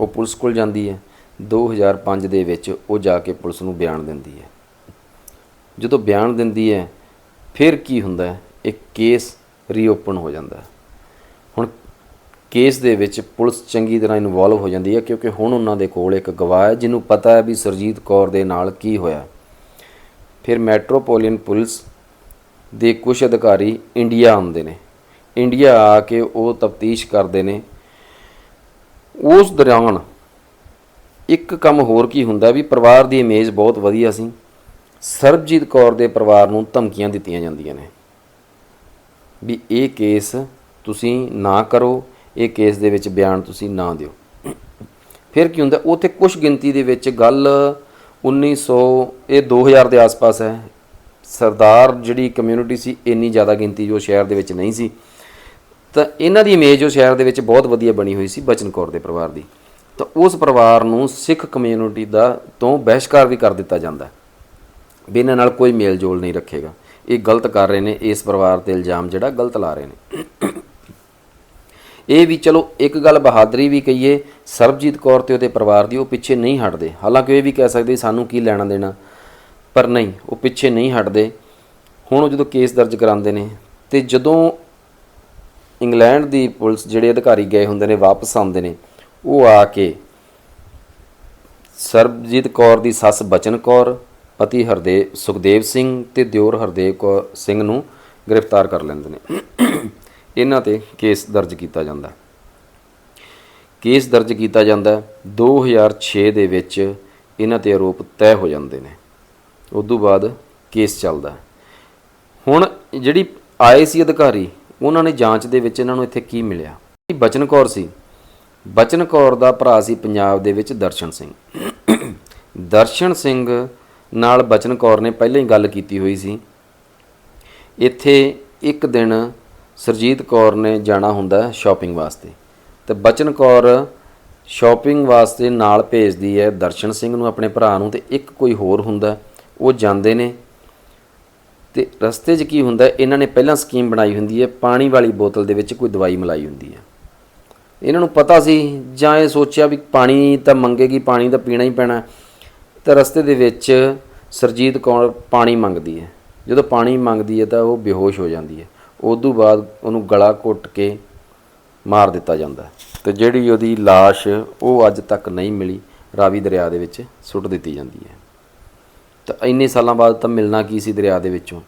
ਉਹ ਪੁਲਿਸ ਕੋਲ ਜਾਂਦੀ ਹੈ। 2005 ਦੇ ਵਿੱਚ ਉਹ ਜਾ ਕੇ ਪੁਲਿਸ ਨੂੰ ਬਿਆਨ ਦਿੰਦੀ ਹੈ। ਜਦੋਂ ਬਿਆਨ ਦਿੰਦੀ ਹੈ, ਫਿਰ ਕੀ ਹੁੰਦਾ ਹੈ? ਇੱਕ ਕੇਸ ਰੀਓਪਨ ਹੋ ਜਾਂਦਾ ਹੈ। ਕੇਸ ਦੇ ਵਿੱਚ ਪੁਲਿਸ ਚੰਗੀ ਤਰ੍ਹਾਂ ਇਨਵੋਲਵ ਹੋ ਜਾਂਦੀ ਹੈ, ਕਿਉਂਕਿ ਹੁਣ ਉਹਨਾਂ ਦੇ ਕੋਲ ਇੱਕ ਗਵਾਹ ਹੈ, ਜਿਹਨੂੰ ਪਤਾ ਹੈ ਵੀ ਸਰਜੀਤ ਕੌਰ ਦੇ ਨਾਲ ਕੀ ਹੋਇਆ। ਫਿਰ ਮੈਟਰੋਪੋਲੀਟਨ ਪੁਲਿਸ ਦੇ ਕੁਝ ਅਧਿਕਾਰੀ ਇੰਡੀਆ ਆਉਂਦੇ ਨੇ। ਇੰਡੀਆ ਆ ਕੇ ਉਹ ਤਫਤੀਸ਼ ਕਰਦੇ ਨੇ। ਉਸ ਦੌਰਾਨ ਇੱਕ ਕੰਮ ਹੋਰ ਕੀ ਹੁੰਦਾ ਵੀ ਪਰਿਵਾਰ ਦੀ ਇਮੇਜ ਬਹੁਤ ਵਧੀਆ ਸੀ। ਸਰਬਜੀਤ ਕੌਰ ਦੇ ਪਰਿਵਾਰ ਨੂੰ ਧਮਕੀਆਂ ਦਿੱਤੀਆਂ ਜਾਂਦੀਆਂ ਨੇ। ਵੀ ਇਹ ਕੇਸ ਤੁਸੀਂ ਨਾ ਕਰੋ ਇਹ ਕੇਸ ਦੇ ਵਿੱਚ ਬਿਆਨ ਤੁਸੀਂ ਨਾ ਦਿਓ। ਫਿਰ ਕੀ ਹੁੰਦਾ, ਉੱਥੇ ਕੁਝ ਗਿਣਤੀ ਦੇ ਵਿੱਚ ਗੱਲ 1900 ਇਹ 2000 ਦੇ ਆਸ-ਪਾਸ ਹੈ। ਸਰਦਾਰ ਜਿਹੜੀ ਕਮਿਊਨਿਟੀ ਸੀ, ਇੰਨੀ ਜ਼ਿਆਦਾ ਗਿਣਤੀ ਜੋ ਸ਼ਹਿਰ ਦੇ ਵਿੱਚ ਨਹੀਂ ਸੀ। ਤਾਂ ਇਹਨਾਂ ਦੀ ਇਮੇਜ ਉਹ ਸ਼ਹਿਰ ਦੇ ਵਿੱਚ ਬਹੁਤ ਵਧੀਆ ਬਣੀ ਹੋਈ ਸੀ, ਬਚਨ ਕੌਰ ਦੇ ਪਰਿਵਾਰ ਦੀ। ਤਾਂ ਉਸ ਪਰਿਵਾਰ ਨੂੰ ਸਿੱਖ ਕਮਿਊਨਿਟੀ ਦਾ ਤੋਂ ਬਹਿਸ਼ਕਾਰ ਵੀ ਕਰ ਦਿੱਤਾ ਜਾਂਦਾ ਵੀ ਇਹਨਾਂ ਨਾਲ ਕੋਈ ਮੇਲ ਜੋਲ ਨਹੀਂ ਰੱਖੇਗਾ। ਇਹ ਗਲਤ ਕਰ ਰਹੇ ਨੇ, ਇਸ ਪਰਿਵਾਰ ਤੇ ਇਲਜ਼ਾਮ ਜਿਹੜਾ ਗਲਤ ਲਾ ਰਹੇ ਨੇ। ਇਹ ਵੀ ਚਲੋ ਇੱਕ ਗੱਲ ਬਹਾਦਰੀ ਵੀ ਕਹੀਏ, ਸਰਬਜੀਤ ਕੌਰ ਤੇ ਉਹਦੇ ਪਰਿਵਾਰ ਦੀ ਉਹ ਪਿੱਛੇ ਨਹੀਂ ਹਟਦੇ। ਹਾਲਾਂਕਿ ਇਹ ਵੀ ਕਹਿ ਸਕਦੇ ਸਾਨੂੰ ਕੀ ਲੈਣਾ ਦੇਣਾ, ਪਰ ਨਹੀਂ, ਉਹ ਪਿੱਛੇ ਨਹੀਂ ਹਟਦੇ। ਹੁਣ ਉਹ ਜਦੋਂ ਕੇਸ ਦਰਜ ਕਰਾਉਂਦੇ ਨੇ ਤੇ ਜਦੋਂ ਇੰਗਲੈਂਡ ਦੀ ਪੁਲਿਸ ਜਿਹੜੇ ਅਧਿਕਾਰੀ ਗਏ ਹੁੰਦੇ ਨੇ, ਵਾਪਸ ਆਉਂਦੇ ਨੇ, ਉਹ ਆ ਕੇ ਸਰਬਜੀਤ ਕੌਰ ਦੀ ਸੱਸ ਬਚਨ ਕੌਰ, ਪਤੀ ਹਰਦੇਵ ਸੁਖਦੇਵ ਸਿੰਘ ਤੇ ਦਿਓਰ ਹਰਦੇਵ ਕੌਰ ਸਿੰਘ ਨੂੰ ਗ੍ਰਿਫਤਾਰ ਕਰ ਲੈਂਦੇ ਨੇ। ਇਹਨਾਂ ਤੇ ਕੇਸ ਦਰਜ ਕੀਤਾ ਜਾਂਦਾ ਕੇਸ ਦਰਜ ਕੀਤਾ ਜਾਂਦਾ ਹੈ। 2006 ਦੇ ਵਿੱਚ ਇਹਨਾਂ ਤੇ ਆਰੋਪ ਤੈਅ ਹੋ ਜਾਂਦੇ ਨੇ। ਉਸ ਤੋਂ ਬਾਅਦ ਕੇਸ ਚੱਲਦਾ ਹੁਣ ਜਿਹੜੀ ਆਏ ਸੀ ਅਧਿਕਾਰੀ, ਉਹਨਾਂ ਨੇ ਜਾਂਚ ਦੇ ਵਿੱਚ ਇਹਨਾਂ ਨੂੰ ਇੱਥੇ ਕੀ ਮਿਲਿਆ? ਬਚਨ ਕੌਰ ਸੀ। ਬਚਨ ਕੌਰ ਦਾ ਭਰਾ ਸੀ ਪੰਜਾਬ ਦੇ ਵਿੱਚ ਦਰਸ਼ਨ ਸਿੰਘ। ਦਰਸ਼ਨ ਸਿੰਘ ਨਾਲ ਬਚਨ ਕੌਰ ਨੇ ਪਹਿਲਾਂ ਹੀ ਗੱਲ ਕੀਤੀ ਹੋਈ ਸੀ। ਇੱਥੇ ਇੱਕ ਦਿਨ ਸਰਜੀਤ ਕੌਰ ਨੇ ਜਾਣਾ ਹੁੰਦਾ ਸ਼ਾਪਿੰਗ ਵਾਸਤੇ। ਤੇ ਬਚਨ ਕੌਰ ਸ਼ਾਪਿੰਗ ਵਾਸਤੇ ਨਾਲ ਭੇਜਦੀ ਹੈ ਦਰਸ਼ਨ ਸਿੰਘ ਨੂੰ, ਆਪਣੇ ਭਰਾ ਨੂੰ, ਤੇ ਇੱਕ ਕੋਈ ਹੋਰ ਹੁੰਦਾ, ਉਹ ਜਾਂਦੇ ਨੇ। ਤੇ ਰਸਤੇ 'ਚ ਕੀ ਹੁੰਦਾ, ਇਹਨਾਂ ਨੇ ਪਹਿਲਾਂ ਸਕੀਮ ਬਣਾਈ ਹੁੰਦੀ ਹੈ, ਪਾਣੀ ਵਾਲੀ ਬੋਤਲ ਦੇ ਵਿੱਚ ਕੋਈ ਦਵਾਈ ਮਿਲਾਈ ਹੁੰਦੀ ਹੈ। ਇਹਨਾਂ ਨੂੰ ਪਤਾ ਸੀ, ਜਾਂ ਇਹ ਸੋਚਿਆ ਵੀ ਪਾਣੀ ਤਾਂ ਮੰਗੇਗੀ, ਪਾਣੀ ਤਾਂ ਪੀਣਾ ਹੀ ਪੈਣਾ। ਤਾਂ ਰਸਤੇ ਦੇ ਵਿੱਚ ਸਰਜੀਤ ਕੌਰ ਪਾਣੀ ਮੰਗਦੀ ਹੈ। ਜਦੋਂ ਪਾਣੀ ਮੰਗਦੀ ਹੈ ਤਾਂ ਉਹ ਬੇਹੋਸ਼ ਹੋ ਜਾਂਦੀ ਹੈ। ਉਦੋਂ ਬਾਅਦ ਉਹਨੂੰ ਗਲਾ ਘੁੱਟ ਕੇ ਮਾਰ ਦਿੱਤਾ ਜਾਂਦਾ ਹੈ। ਤੇ ਜਿਹੜੀ ਉਹਦੀ লাশ ਉਹ ਅੱਜ ਤੱਕ ਨਹੀਂ ਮਿਲੀ, ਰਾਵੀ ਦਰਿਆ ਦੇ ਵਿੱਚ ਸੁੱਟ ਦਿੱਤੀ ਜਾਂਦੀ ਹੈ। ਤਾਂ ਇੰਨੇ ਸਾਲਾਂ ਬਾਅਦ ਤਾਂ ਮਿਲਣਾ ਕੀ ਸੀ ਦਰਿਆ ਦੇ ਵਿੱਚੋਂ?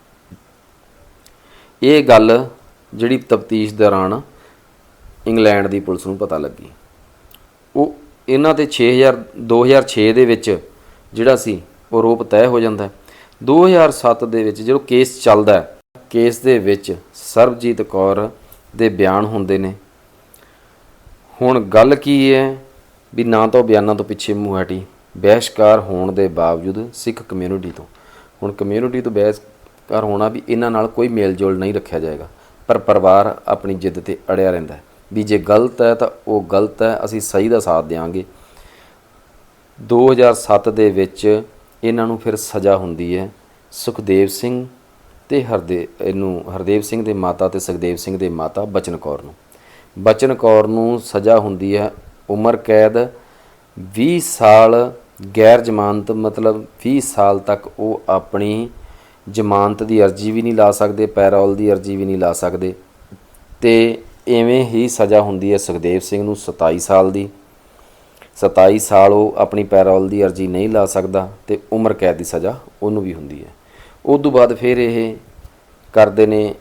ਇਹ ਗੱਲ ਜਿਹੜੀ ਤਫਤੀਸ਼ ਦੌਰਾਨ ਇੰਗਲੈਂਡ ਦੀ ਪੁਲਿਸ ਨੂੰ ਪਤਾ ਲੱਗੀ। ਉਹ ਇਹਨਾਂ ਤੇ 6000 2006 ਦੇ ਵਿੱਚ ਜਿਹੜਾ ਸੀ ਉਹ ਰੋਪ ਤੈਅ ਹੋ ਜਾਂਦਾ ਹੈ। 2007 ਦੇ ਵਿੱਚ ਜਦੋਂ ਕੇਸ ਚੱਲਦਾ ਕੇਸ ਦੇ ਵਿੱਚ ਸਰਬਜੀਤ ਕੌਰ ਦੇ ਬਿਆਨ ਹੁੰਦੇ ਨੇ। ਹੁਣ ਗੱਲ ਕੀ ਹੈ ਵੀ ਨਾ ਤਾਂ ਉਹ ਬਿਆਨਾਂ ਤੋਂ ਪਿੱਛੇ ਮੂੰਹ ਹਟੀ ਬਹਿਸ਼ਕਾਰ ਹੋਣ ਦੇ ਬਾਵਜੂਦ ਸਿੱਖ ਕਮਿਊਨਿਟੀ ਤੋਂ। ਹੁਣ ਕਮਿਊਨਿਟੀ ਤੋਂ ਬਹਿਸ਼ਕਾਰ ਹੋਣਾ ਵੀ ਇਹਨਾਂ ਨਾਲ ਕੋਈ ਮੇਲ ਜੋਲ ਨਹੀਂ ਰੱਖਿਆ ਜਾਏਗਾ, ਪਰ ਪਰਿਵਾਰ ਆਪਣੀ ਜਿੱਦ ਤੇ ਅੜਿਆ ਰਹਿੰਦਾ ਵੀ ਜੇ ਗਲਤ ਹੈ ਤਾਂ ਉਹ ਗਲਤ ਹੈ, ਅਸੀਂ ਸਹੀ ਦਾ ਸਾਥ ਦੇਵਾਂਗੇ 2007 ਦੇ ਵਿੱਚ ਇਹਨਾਂ ਨੂੰ ਫਿਰ ਸਜ਼ਾ ਹੁੰਦੀ ਹੈ ਸੁਖਦੇਵ ਸਿੰਘ ਤੇ ਹਰਦੇ ਇਹਨੂੰ ਹਰਦੇਵ ਸਿੰਘ ਦੇ ਮਾਤਾ ਤੇ ਸੁਖਦੇਵ ਸਿੰਘ ਦੇ ਮਾਤਾ ਬਚਨ ਕੌਰ ਨੂੰ। ਬਚਨ ਕੌਰ ਨੂੰ ਸਜ਼ਾ ਹੁੰਦੀ ਹੈ ਉਮਰ ਕੈਦ 20 ਸਾਲ ਗੈਰ ਜ਼ਮਾਨਤ, ਮਤਲਬ 20 ਸਾਲ ਤੱਕ ਉਹ ਆਪਣੀ ਜ਼ਮਾਨਤ ਦੀ ਅਰਜ਼ੀ ਵੀ ਨਹੀਂ ਲਾ ਸਕਦੇ, ਪੈਰੋਲ ਦੀ ਅਰਜ਼ੀ ਵੀ ਨਹੀਂ ਲਾ ਸਕਦੇ ਤੇ ਐਵੇਂ ਹੀ ਸਜ਼ਾ ਹੁੰਦੀ ਹੈ ਸੁਖਦੇਵ ਸਿੰਘ ਨੂੰ 27 ਸਾਲ ਦੀ। 27 ਸਾਲ ਉਹ ਆਪਣੀ ਪੈਰੋਲ ਦੀ ਅਰਜ਼ੀ ਨਹੀਂ ਲਾ ਸਕਦਾ ਤੇ ਉਮਰ ਕੈਦ ਦੀ ਸਜ਼ਾ ਉਹਨੂੰ ਵੀ ਹੁੰਦੀ ਹੈ। ਉਸ ਤੋਂ ਬਾਅਦ ਫਿਰ ਇਹ ਕਰਦੇ ਨੇ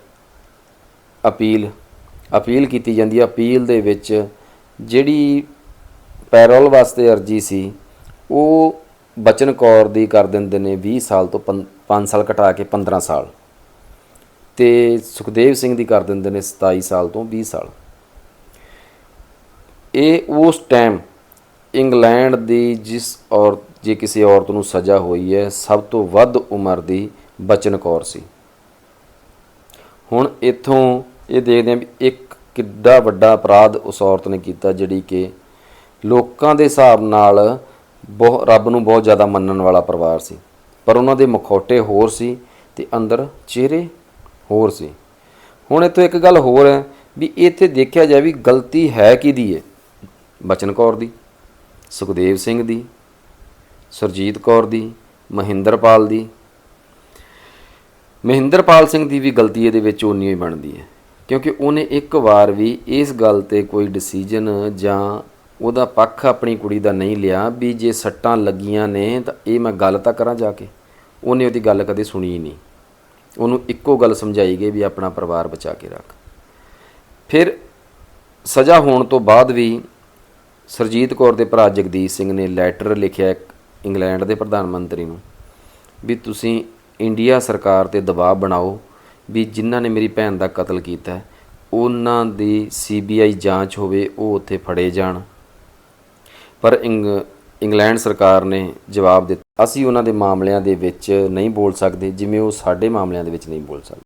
ਅਪੀਲ ਅਪੀਲ ਕੀਤੀ ਜਾਂਦੀ ਹੈ। ਅਪੀਲ ਦੇ ਵਿੱਚ ਜਿਹੜੀ ਪੈਰੋਲ ਵਾਸਤੇ ਅਰਜੀ ਸੀ, ਉਹ ਬਚਨ ਕੌਰ ਦੀ ਕਰ ਦਿੰਦੇ ਨੇ 20 ਸਾਲ ਤੋਂ 5 ਸਾਲ ਘਟਾ ਕੇ 15 ਸਾਲ। ਤੇ ਸੁਖਦੇਵ ਸਿੰਘ ਦੀ ਕਰ ਦਿੰਦੇ ਨੇ 27 ਸਾਲ ਤੋਂ 20 ਸਾਲ। ਇਹ ਉਸ ਟਾਈਮ ਇੰਗਲੈਂਡ ਦੀ ਜਿਸ ਔਰ, ਜੇ ਕਿਸੇ ਔਰਤ ਨੂੰ ਸਜ਼ਾ ਹੋਈ ਹੈ, ਸਭ ਤੋਂ ਵੱਧ ਉਮਰ ਦੀ ਬਚਨ ਕੌਰ ਸੀ। ਹੁਣ ਇੱਥੋਂ ਇਹ ਦੇਖਦੇ ਹਾਂ ਵੀ ਇੱਕ ਕਿੱਡਾ ਵੱਡਾ ਅਪਰਾਧ ਉਸ ਔਰਤ ਨੇ ਕੀਤਾ, ਜਿਹੜੀ ਕਿ ਲੋਕਾਂ ਦੇ ਹਿਸਾਬ ਨਾਲ ਬਹੁਤ ਰੱਬ ਨੂੰ ਬਹੁਤ ਜ਼ਿਆਦਾ ਮੰਨਣ ਵਾਲਾ ਪਰਿਵਾਰ ਸੀ। ਪਰ ਉਹਨਾਂ ਦੇ ਮਖੌਟੇ ਹੋਰ ਸੀ ਤੇ ਅੰਦਰ ਚਿਹਰੇ ਹੋਰ ਸੀ। ਹੁਣ ਇੱਥੋਂ ਇੱਕ ਗੱਲ ਹੋਰ ਹੈ ਵੀ ਇੱਥੇ ਦੇਖਿਆ ਜਾਏ ਵੀ ਗਲਤੀ ਹੈ ਕਿਹਦੀ ਹੈ ਬਚਨ ਕੌਰ ਦੀ, ਸੁਖਦੇਵ ਸਿੰਘ ਦੀ, ਸਰਜੀਤ ਕੌਰ ਦੀ, ਮਹਿੰਦਰਪਾਲ ਦੀ ਮਹਿੰਦਰਪਾਲ ਸਿੰਘ ਦੀ ਵੀ ਗਲਤੀ ਇਹਦੇ ਵਿੱਚ ਉਨੀ ਹੀ ਬਣਦੀ ਹੈ। ਕਿਉਂਕਿ ਉਹਨੇ ਇੱਕ ਵਾਰ ਵੀ ਇਸ ਗੱਲ ਤੇ ਕੋਈ ਡਿਸੀਜਨ ਜਾਂ ਉਹਦਾ ਪੱਖ ਆਪਣੀ ਕੁੜੀ ਦਾ ਨਹੀਂ ਲਿਆ ਵੀ ਜੇ ਸੱਟਾਂ ਲੱਗੀਆਂ ਨੇ ਤਾਂ ਇਹ ਮੈਂ ਗੱਲ ਤਾਂ ਕਰਾਂ ਜਾ ਕੇ। ਉਹਨੇ ਉਹਦੀ ਗੱਲ ਕਦੇ ਸੁਣੀ ਨਹੀਂ। ਉਹਨੂੰ ਇੱਕੋ ਗੱਲ ਸਮਝਾਈ ਗਈ ਵੀ ਆਪਣਾ ਪਰਿਵਾਰ ਬਚਾ ਕੇ ਰੱਖ। ਫਿਰ ਸਜ਼ਾ ਹੋਣ ਤੋਂ ਬਾਅਦ ਵੀ ਸਰਜੀਤ ਕੌਰ ਦੇ ਭਰਾ ਜਗਦੀਸ਼ ਸਿੰਘ ਨੇ ਲੈਟਰ ਲਿਖਿਆ ਇੱਕ ਇੰਗਲੈਂਡ ਦੇ ਪ੍ਰਧਾਨ ਮੰਤਰੀ ਨੂੰ ਵੀ ਤੁਸੀਂ ਇੰਡੀਆ ਸਰਕਾਰ ਤੇ ਦਬਾਅ ਬਣਾਓ ਵੀ ਜਿਨ੍ਹਾਂ ਨੇ ਮੇਰੀ ਭੈਣ ਦਾ ਕਤਲ ਕੀਤਾ, ਉਹਨਾਂ ਦੀ ਸੀਬੀਆਈ ਜਾਂਚ ਹੋਵੇ, ਉਹ ਉੱਥੇ ਫੜੇ ਜਾਣ। ਪਰ ਇੰਗ, ਇੰਗਲੈਂਡ ਸਰਕਾਰ ਨੇ ਜਵਾਬ ਦਿੱਤਾ, ਅਸੀਂ ਉਹਨਾਂ ਦੇ ਮਾਮਲਿਆਂ ਦੇ ਵਿੱਚ ਨਹੀਂ ਬੋਲ ਸਕਦੇ ਜਿਵੇਂ ਉਹ ਸਾਡੇ ਮਾਮਲਿਆਂ ਦੇ ਵਿੱਚ ਨਹੀਂ ਬੋਲ ਸਕਦੇ।